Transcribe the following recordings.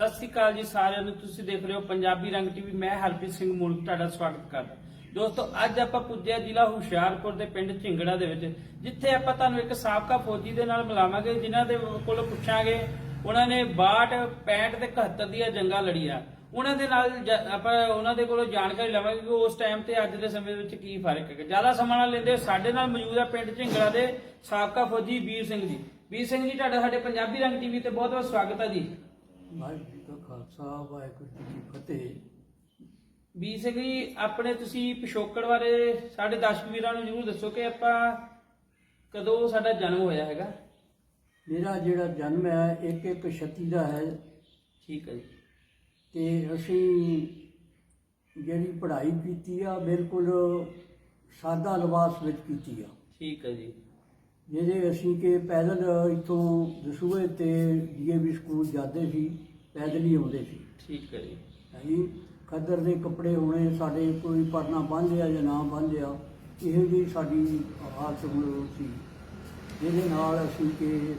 ਸਤਿ ਸ੍ਰੀ ਅਕਾਲ ਜੀ ਸਾਰਿਆਂ ਨੂੰ, ਤੁਸੀਂ ਦੇਖ ਰਹੇ ਹੋ ਪੰਜਾਬੀ ਰੰਗ ਟੀਵੀ, ਮੈਂ ਹਰਪ੍ਰੀਤ ਸਿੰਘ ਮੁਲਕ ਤੁਹਾਡਾ ਸਵਾਗਤ ਕਰਦਾ। ਦੋਸਤੋ, ਅੱਜ ਆਪਾਂ ਪੁੱਜਿਆ ਜ਼ਿਲ੍ਹਾ ਹੁਸ਼ਿਆਰਪੁਰ ਦੇ ਪਿੰਡ ਝਿੰਗੜਾ ਦੇ ਵਿੱਚ, ਜਿੱਥੇ ਆਪਾਂ ਤੁਹਾਨੂੰ ਇੱਕ ਸਾਬਕਾ ਫੌਜੀ ਦੇ ਨਾਲ ਮਿਲਾਵਾਂਗੇ, ਜਿਨ੍ਹਾਂ ਦੇ ਕੋਲੋਂ ਪੁੱਛਾਂਗੇ, ਉਹਨਾਂ ਨੇ 62 65 ਤੇ 71 ਦੀਆਂ ਜੰਗਾਂ ਲੜੀਆਂ। ਉਹਨਾਂ ਦੇ ਨਾਲ ਆਪਾਂ ਉਹਨਾਂ ਦੇ ਕੋਲੋਂ ਜਾਣਕਾਰੀ ਲਵਾਂਗੇ ਕਿ ਉਸ ਟਾਈਮ ਤੇ ਅੱਜ ਦੇ ਸਮੇਂ ਵਿੱਚ ਕੀ ਫ਼ਰਕ ਹੈ ਜ਼ਿਆਦਾ ਸਮਾਂ ਨਾ ਲੈਂਦੇ ਸਾਡੇ ਨਾਲ ਮੌਜੂਦ ਹੈ ਪਿੰਡ ਝਿੰਗੜਾ ਦੇ ਸਾਬਕਾ ਫੌਜੀ ਵੀਰ ਸਿੰਘ ਜੀ। ਵੀਰ ਸਿੰਘ ਜੀ, ਤੁਹਾਡਾ ਸਾਡੇ ਪੰਜਾਬੀ ਰੰਗ ਟੀਵੀ ਤੇ ਬਹੁਤ ਬਹੁਤ ਸਵਾਗਤ ਹੈ ਜੀ। ਵਾਹਿਗੁਰੂ ਜੀ ਕਾ ਖਾਲਸਾ ਵਾਹਿਗੁਰੂ ਜੀ ਕੀ ਫਤਿਹ। ਵੀਰ ਸਿੰਘ ਜੀ ਆਪਣੇ ਤੁਸੀਂ ਪਿਛੋਕੜ ਬਾਰੇ ਸਾਡੇ ਦਰਸ਼ਕ ਵੀਰਾਂ ਨੂੰ ਜਰੂਰ ਦੱਸੋ ਕਿ ਆਪਾਂ ਕਦੋਂ ਸਾਡਾ ਜਨਮ ਹੋਇਆ ਹੈਗਾ। ਮੇਰਾ ਜਿਹੜਾ ਜਨਮ ਹੈ ਇੱਕ ਇੱਕ 36 ਦਾ ਹੈ। ਠੀਕ ਹੈ ਜੀ। ਤੇ ਅਸੀਂ ਜਿਹੜੀ ਪੜ੍ਹਾਈ ਕੀਤੀ ਆ ਬਿਲਕੁਲ ਸਾਦਾ ਲਿਬਾਸ ਵਿੱਚ ਕੀਤੀ ਆ। ਠੀਕ ਹੈ ਜੀ। ਜਿਹਦੇ ਅਸੀਂ ਕਿ ਪੈਦਲ ਇੱਥੋਂ ਦਸੂਹੇ ਤੇ ਡੀਏਵੀ ਸਕੂਲ ਜਾਂਦੇ ਸੀ। ਪੈਦਲ ਹੀ ਆਉਂਦੇ ਸੀ। ਠੀਕ ਹੈ ਜੀ। ਅਸੀਂ ਖੱਦਰ ਦੇ ਕੱਪੜੇ ਹੋਣੇ ਸਾਡੇ ਕੋਈ ਪਰਨਾ ਬੰਨ੍ਹ ਲਿਆ ਜਾਂ ਨਾ ਬੰਨ੍ਹ ਲਿਆ ਇਹੋ ਜਿਹੀ ਸਾਡੀ ਹਾਲਤ ਹੁਣ ਸੀ। ਜਿਹਦੇ ਨਾਲ ਅਸੀਂ ਕਿ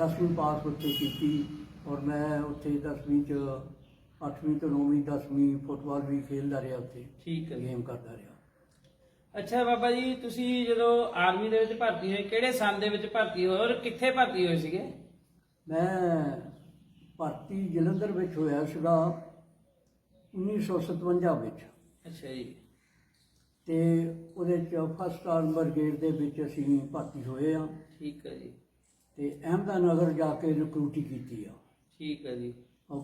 10ਵੀਂ ਪਾਸ ਉੱਥੇ ਕੀਤੀ ਔਰ ਮੈਂ ਉੱਥੇ 10ਵੀਂ ਚ 8ਵੀਂ ਤੋਂ 9ਵੀਂ 10ਵੀਂ ਫੁੱਟਬਾਲ ਵੀ ਖੇਡਦਾ ਰਿਹਾ ਉੱਥੇ। ਠੀਕ ਹੈ। ਜੀ ਗੇਮ ਕਰਦਾ ਰਿਹਾ। ਅੱਛਾ ਬਾਬਾ ਜੀ ਤੁਸੀਂ ਜਦੋਂ ਆਰਮੀ ਦੇ ਵਿੱਚ ਭਰਤੀ ਹੋਏ ਕਿਹੜੇ ਸੰਨ ਦੇ ਵਿੱਚ ਭਰਤੀ ਹੋਏ ਔਰ ਕਿੱਥੇ ਭਰਤੀ ਹੋਏ ਸੀਗੇ? ਮੈਂ ਭਰਤੀ ਜਲੰਧਰ ਵਿੱਚ ਹੋਇਆ ਸੀਗਾ 1957 ਵਿੱਚ। ਅੱਛਾ ਜੀ। ਤੇ ਉਹਦੇ ਚ ਫਸਟ ਆਰਮ ਬ੍ਰਿਗੇਡ ਦੇ ਵਿੱਚ ਅਸੀਂ ਭਰਤੀ ਹੋਏ ਆ ਠੀਕ ਹੈ ਜੀ। ਤੇ ਅਹਿਮਦਾਨਗਰ ਜਾ ਕੇ ਰਿਕਰੂਟੀ ਕੀਤੀ ਆ। ਠੀਕ ਹੈ ਜੀ।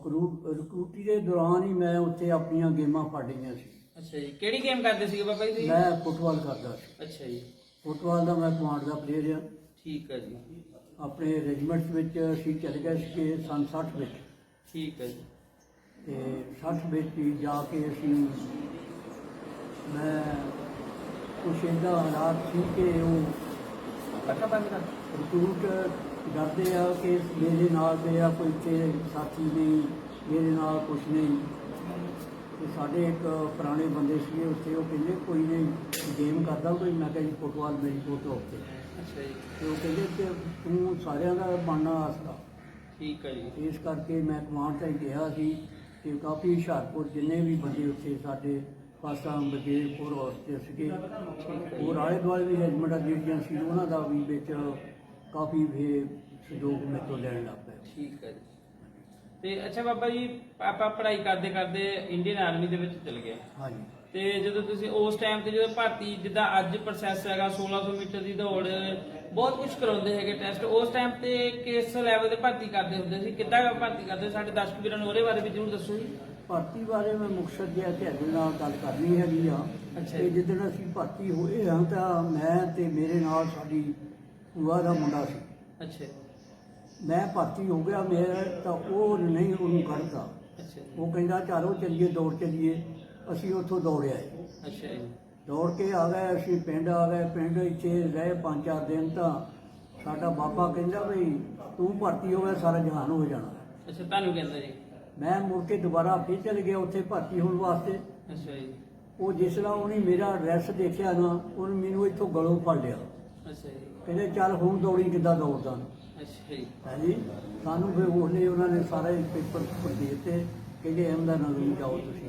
ਕਰੂ- ਰਿਕਰੂਟੀ ਦੇ ਦੌਰਾਨ ਹੀ ਮੈਂ ਉੱਥੇ ਆਪਣੀਆਂ ਗੇਮਾਂ ਫਾੜੀਆਂ ਸੀ। ਅੱਛਾ ਜੀ। ਕਿਹੜੀ ਗੇਮ ਕਰਦੇ ਸੀਗੇ ਬਾਬਾ ਜੀ ਤੁਸੀਂ? ਮੈਂ ਫੁੱਟਬਾਲ ਕਰਦਾ ਸੀ। ਅੱਛਾ ਜੀ। ਫੁੱਟਬਾਲ ਦਾ ਮੈਂ ਕਮਾਂਡ ਦਾ ਪਲੇਅਰ ਆ ਠੀਕ ਹੈ ਜੀ। ਆਪਣੇ ਰੈਜੀਮੈਂਟ ਵਿੱਚ ਅਸੀਂ ਚਲੇ ਗਏ ਸੀਗੇ ਸੰਨ 60 ਵਿੱਚ। ਠੀਕ ਹੈ ਜੀ। ਤੇ 60 ਵਿੱਚ ਹੀ ਜਾ ਕੇ ਅਸੀਂ ਮੈਂ ਕੁਛ ਏਦਾਂ ਹਾਲਾਤ ਸੀ ਕਿ ਉਹ ਪੱਕਾ ਬੰਦ ਕਰ ਰਿਕਰੂਟ ਡਰਦੇ ਆ ਕਿ ਮੇਰੇ ਨਾਲ ਤੇ ਆ ਕੋਈ ਤੇ ਸਾਥੀ ਨਹੀਂ ਮੇਰੇ ਨਾਲ ਕੁਛ ਨਹੀਂ। ਤੇ ਸਾਡੇ ਇੱਕ ਪੁਰਾਣੇ ਬੰਦੇ ਸੀਗੇ ਉੱਥੇ ਉਹ ਕਹਿੰਦੇ ਕੋਈ ਨਹੀਂ ਗੇਮ ਕਰਦਾ ਕੋਈ। ਮੈਂ ਕਿਹਾ ਜੀ ਫੁੱਟਬਾਲ ਮੇਰੀ ਕੋਟ ਉੱਤੇ ਅੱਛਾ ਜੀ। ਤੇ ਉਹ ਕਹਿੰਦੇ ਕਿ ਤੂੰ ਸਾਰਿਆਂ ਦਾ ਬਣਨਾ ਆਸਰਾ ਠੀਕ ਹੈ ਜੀ। ਇਸ ਕਰਕੇ ਮੈਂ ਕਮਾਂਡ ਤੇ ਗਿਆ ਸੀ ਕਿ ਕਾਫੀ ਹੁਸ਼ਿਆਰਪੁਰ ਜਿੰਨੇ ਵੀ ਬੰਦੇ ਉੱਥੇ ਸਾਡੇ ਪਾਸਾ ਬਜੇਰ ਪੁਰ ਹੌਸਟੇ ਸੀਗੇ ਹੋਰ ਆਲੇ ਦੁਆਲੇ ਵੀ ਰੈਜੀਮੈਂਟਾਂ ਜਿਹੜੀਆਂ ਸੀ ਉਹਨਾਂ ਦਾ ਵੀ ਵਿੱਚ ਕਾਫੀ ਵੀ ਸਹਿਯੋਗ ਮੇਰੇ ਤੋਂ ਲੈਣ ਲੱਗ ਪਏ ਠੀਕ ਹੈ ਜੀ। ਤੇ ਅੱਛਾ ਬਾਬਾ ਜੀ ਆਪਾਂ ਪੜ੍ਹਾਈ ਕਰਦੇ ਕਰਦੇ ਇੰਡੀਅਨ ਆਰਮੀ ਦੇ ਵਿੱਚ ਚਲ ਗਏ। ਹਾਂਜੀ। ਤੇ ਜਦੋਂ ਤੁਸੀਂ ਉਸ ਟਾਈਮ ਤੇ ਜਦੋਂ ਭਰਤੀ ਜਿੱਦਾਂ ਅੱਜ ਪ੍ਰੋਸੈਸ ਹੈਗਾ 1600 ਮੀਟਰ ਦੀ ਦੌੜ ਬਹੁਤ ਕੁਝ ਕਰਾਉਂਦੇ ਹੈਗੇ ਟੈਸਟ ਉਸ ਟਾਈਮ ਤੇ ਕਿਸ ਲੈਵਲ ਤੇ ਭਰਤੀ ਕਰਦੇ ਹੁੰਦੇ ਸੀ? ਕਿੱਦਾਂ ਭਰਤੀ ਕਰਦੇ? ਸਾਡੇ ਦਰਸ਼ਕ ਵੀਰਾਂ ਨੂੰ ਉਹਦੇ ਬਾਰੇ ਵੀ ਜ਼ਰੂਰ ਦੱਸੋ ਜੀ। ਭਰਤੀ ਬਾਰੇ ਮੈਂ ਮੁਕਤਸਰ ਜਿਹਾ ਤੁਹਾਡੇ ਨਾਲ ਗੱਲ ਕਰਨੀ ਹੈਗੀ ਆ। ਜੀ। ਜਿੱਦਣ ਅਸੀਂ ਭਰਤੀ ਹੋਏ ਹਾਂ ਤਾਂ ਮੈਂ ਤੇ ਮੇਰੇ ਨਾਲ ਸਾਡੀ ਭੂਆ ਦਾ ਮੁੰਡਾ ਸੀ। ਅੱਛਾ ਮੈਂ ਭਰਤੀ ਹੋ ਗਿਆ ਮੇਰਾ ਤਾਂ ਉਹ ਨਹੀਂ ਉਹਨੂੰ ਕਰਦਾ ਜੀ, ਉਹ ਕਹਿੰਦਾ ਚਲੋ ਚੱਲੀਏ ਦੌੜ ਚੱਲੀਏ। ਅਸੀਂ ਉੱਥੋਂ ਦੌੜ ਆਏ ਅੱਛਾ ਜੀ। ਦੌੜ ਕੇ ਆ ਗਏ ਅਸੀਂ ਪਿੰਡ ਆ ਗਏ। ਪਿੰਡ ਇੱਥੇ ਰਹੇ ਪੰਜ ਚਾਰ ਦਿਨ ਤਾਂ ਸਾਡਾ ਬਾਬਾ ਕਹਿੰਦਾ ਵੀ ਤੂੰ ਭਰਤੀ ਹੋ ਗਿਆ ਸਾਰਾ ਜਹਾਨ ਹੋ ਜਾਣਾ। ਅੱਛਾ ਤੁਹਾਨੂੰ ਕਹਿੰਦਾ ਜੀ? ਮੈਂ ਮੁੜ ਕੇ ਦੁਬਾਰਾ ਫਿਰ ਚਲ ਗਿਆ ਉੱਥੇ ਭਰਤੀ ਹੋਣ ਵਾਸਤੇ। ਅੱਛਾ ਜੀ। ਉਹ ਜਿਸ ਤਰ੍ਹਾਂ ਉਹਨੇ ਮੇਰਾ ਐਡਰੈਸ ਦੇਖਿਆ ਨਾ ਉਹਨੇ ਮੈਨੂੰ ਇੱਥੋਂ ਗਲੋਂ ਫੜ ਲਿਆ। ਅੱਛਾ ਜੀ। ਕਹਿੰਦੇ ਚੱਲ ਹੁਣ ਦੌੜੀ ਕਿੱਦਾਂ ਦੌੜਦਾ ਅੱਛਾ ਜੀ। ਹਾਂਜੀ ਸਾਨੂੰ ਫਿਰ ਉਹਨੇ ਉਹਨਾਂ ਨੇ ਸਾਰੇ ਪੇਪਰ ਦਿੱਤੇ। ਕਹਿੰਦੇ ਅਹਿਮਦਾਨਗਰ ਨੂੰ ਜਾਓ ਤੁਸੀਂ।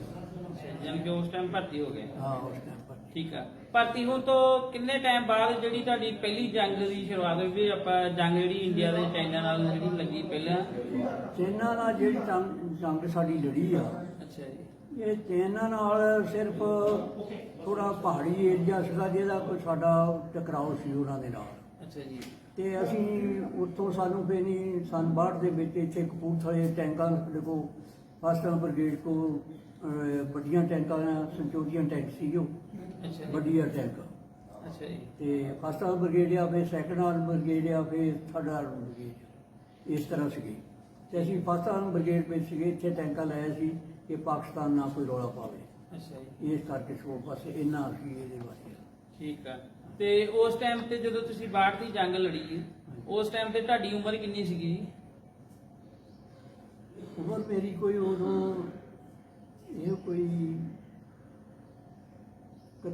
ਯਾਨੀ ਕਿ ਉਸ ਟਾਈਮ ਭਰਤੀ ਹੋ ਗਏ। ਹਾਂ ਉਸ ਟਾਈਮ ਪਰ ਠੀਕ ਆ। ਭਰਤੀ ਹੋਣ ਤੋਂ ਕਿੰਨੇ ਟਾਈਮ ਬਾਅਦ ਜਿਹੜੀ ਤੁਹਾਡੀ ਪਹਿਲੀ ਜੰਗ ਦੀ ਸ਼ੁਰੂਆਤ ਹੋਈ ਵੀ ਆਪਾਂ ਜੰਗ ਜਿਹੜੀ ਇੰਡੀਆ ਦੇ ਚਾਈਨਾ ਨਾਲ ਜਿਹੜੀ ਲੱਗੀ ਪਹਿਲਾਂ? ਚੈਨਾ ਨਾਲ ਜਿਹੜੀ ਜੰਗ ਜੰਗ ਸਾਡੀ ਲੜੀ ਆ। ਅੱਛਾ ਜੀ। ਇਹ ਚੈਨਾ ਨਾਲ ਸਿਰਫ ਥੋੜਾ ਪਹਾੜੀ ਏਰੀਆ ਸੀਗਾ ਜਿਹਦਾ ਕੋਈ ਸਾਡਾ ਟਕਰਾਓ ਸੀ ਉਹਨਾਂ ਦੇ ਨਾਲ। ਅੱਛਾ ਜੀ। ਤੇ ਅਸੀਂ ਉੱਥੋਂ ਸਾਨੂੰ ਨਹੀਂ ਸਨ ਬਾਹਰ ਦੇ ਵਿੱਚ ਇੱਥੇ ਕਪੂਰਥਲੇ ਟੈਂਕਾਂ ਸਾਡੇ ਕੋਲ ਫਸਟ ਬ੍ਰਿਗੇਡ ਕੋ ਵੱਡੀਆਂ ਟੈਂਕਾਂ ਸੰਚੋਰੀਅਨ ਟੈਂਕ ਸੀ ਜੋ ਅੱਛਾ ਜੀ। ਵੱਡੀਆਂ ਟੈਂਕ। ਅੱਛਾ ਜੀ। ਤੇ ਫਸਟ ਬ੍ਰਿਗੇਡ ਆ ਫੇ ਸੈਕੰਡ ਆਰਮ ਬ੍ਰਿਗੇਡ ਆ ਫੇ ਥਰਡ ਆਰਮ ਬ੍ਰਿਗੇਡ ਇਸ ਤਰ੍ਹਾਂ ਸੀਗੀ। ਤੇ ਅਸੀਂ ਫਸਟ ਆਰਮ ਬ੍ਰਿਗੇਡ ਵਿੱਚ ਸੀਗੇ ਇੱਥੇ ਟੈਂਕਾਂ ਲਾਇਆ ਸੀ ਕਿ ਪਾਕਿਸਤਾਨ ਨਾ ਕੋਈ ਰੌਲਾ ਪਾਵੇ। ਅੱਛਾ ਜੀ। ਇਸ ਕਰਕੇ ਸੋ ਬਸ ਇੰਨਾ ਸੀ ਇਹਦੇ ਬਾਰੇ ਠੀਕ ਆ। ਤੇ ਉਸ ਟਾਈਮ ਤੇ ਜਦੋਂ ਤੁਸੀਂ ਬਾਹਰ ਦੀ ਜੰਗ ਲੜੀ ਉਸ ਟਾਈਮ ਤੇ ਤੁਹਾਡੀ ਉਮਰ ਕਿੰਨੀ ਸੀਗੀ ਜੀ? ਉਮਰ ਮੇਰੀ ਕੋਈ ਉਦੋਂ ਇਹ ਕੋਈ ਕ-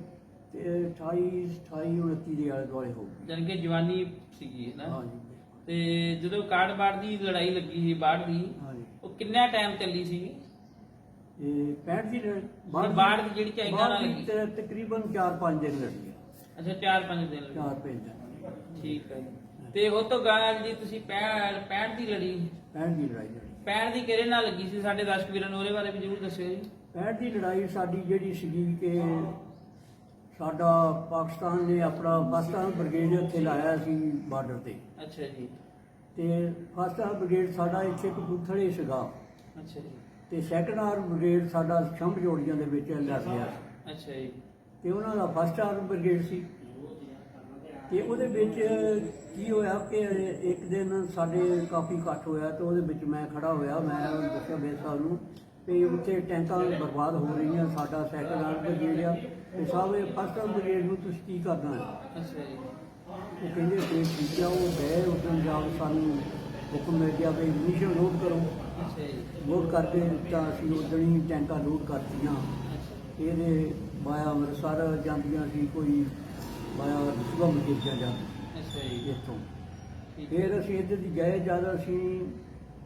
ਤੇ 28 28 29 ਦੇ ਆਲੇ ਦੁਆਲੇ ਹੋ ਜਾਣੀ ਕਿ ਜਵਾਨੀ ਸੀਗੀ ਨਾ। ਹਾਂਜੀ ਤੇ ਜਦੋਂ ਕਾਰਡ ਬਾੜ ਦੀ ਲੜਾਈ ਲੱਗੀ ਸੀ ਬਾੜ ਦੀ ਹਾਂਜੀ। ਉਹ ਕਿੰਨਾ ਟਾਈਮ ਚੱਲੀ ਸੀ? ਇਹ 65 ਦੀ ਲੜ- ਬਾੜ ਦੀ ਜਿਹੜੀ ਚਾਈਨਾ ਨਾਲ ਬਾੜ ਦੀ ਲੱਗੀ। ਤੇ ਤਕਰੀਬਨ 4-5 ਦਿਨ ਲੱਗੀ। ਅੱਛਾ 4-5 ਦਿਨ ਲੱਗੇ। ਠੀਕ ਹੈ ਜੀ। ਤੇ ਉਹ ਤੋਂ ਗਾਂ ਜੀ ਤੁਸੀਂ 65 65 ਦੀ ਲੜੀ 65 ਦੀ ਲੜਾਈ ਲੜੀ। 65 ਦੀ ਕਿਹੜੇ ਨਾਲ ਲੱਗੀ ਸੀ ਸਾਡੇ ਦਰਸ਼ਕ ਵੀਰਾਂ ਨੂੰ ਉਹਦੇ ਬਾਰੇ ਵੀ ਜ਼ਰੂਰ ਦੱਸਿਓ ਜੀ। 65 ਦੀ ਲੜਾਈ ਸਾਡੀ ਜਿਹੜੀ ਸੀਗੀ ਕਿ ਸਾਡਾ ਪਾਕਿਸਤਾਨ ਨੇ ਆਪਣਾ ਪਾਕਿਸਤਾਨ ਬ੍ਰਿਗੇਡ ਉੱਥੇ ਲਾਇਆ ਸੀ ਬਾਰਡਰ ਤੇ। ਅੱਛਾ ਜੀ। ਤੇ ਫਸਟ ਆਰ ਬ੍ਰਿਗੇਡ ਸਾਡਾ ਇੱਥੇ ਕਪੂਰਥਲੇ ਸੀਗਾ। ਅੱਛਾ ਜੀ। ਤੇ ਸੈਕੰਡ ਆਰ ਬ੍ਰਿਗੇਡ ਸਾਡਾ ਸ਼ੰਭ ਜੋੜੀਆਂ ਦੇ ਵਿੱਚ ਲੱਗ ਗਿਆ। ਅੱਛਾ ਜੀ। ਤੇ ਉਹਨਾਂ ਦਾ ਫਸਟ ਆਰ ਬ੍ਰਿਗੇਡ ਸੀ। ਤੇ ਉਹਦੇ ਵਿੱਚ ਕੀ ਹੋਇਆ ਕਿ ਇੱਕ ਦਿਨ ਸਾਡੇ ਕਾਫੀ ਇਕੱਠ ਹੋਇਆ ਤੇ ਉਹਦੇ ਵਿੱਚ ਮੈਂ ਖੜਾ ਹੋਇਆ ਮੈਂ ਦੱਸਿਆ ਬੇਸ ਸਾਹਿਬ ਨੂੰ ਵੀ ਉੱਥੇ ਟੈਂਕਾਂ ਬਰਬਾਦ ਹੋ ਰਹੀਆਂ ਸਾਡਾ ਸੈਕੰਡ ਆਰ ਬ੍ਰਿਗੇਡ ਆ ਤੇ ਸਾਹਿਬ ਇਹ ਫਸਟ ਆਰ ਬ੍ਰਿਗੇਡ ਨੂੰ ਤੁਸੀਂ ਕੀ ਕਰਨਾ ਹੈ? ਅੱਛਾ ਜੀ। ਉਹ ਕਹਿੰਦੇ ਕਿ ਠੀਕ ਆ ਉਹ ਗਏ ਉਸ ਦਿਨ ਜਾ ਕੇ ਸਾਨੂੰ ਹੁਕਮ ਮਿਲ ਗਿਆ ਵੀ ਮਿਸ਼ਨ ਲੋਡ ਕਰੋ। ਅੱਛਾ ਜੀ। ਲੋਡ ਕਰਕੇ ਤਾਂ ਅਸੀਂ ਉਦੋਂ ਹੀ ਟੈਂਕਾਂ ਲੋਡ ਕਰਤੀਆਂ ਇਹਦੇ ਮਾਇਆ ਅੰਮ੍ਰਿਤਸਰ ਜਾਂਦੀਆਂ ਸੀ ਕੋਈ ਮਾਇਆ ਸੁਭਮ ਕੀਤੀਆਂ ਜਾਂਦੀਆਂ ਅੱਛਾ ਜੀ। ਇੱਥੋਂ। ਫਿਰ ਅਸੀਂ ਇੱਧਰ ਦੀ ਗਏ ਜਦ ਅਸੀਂ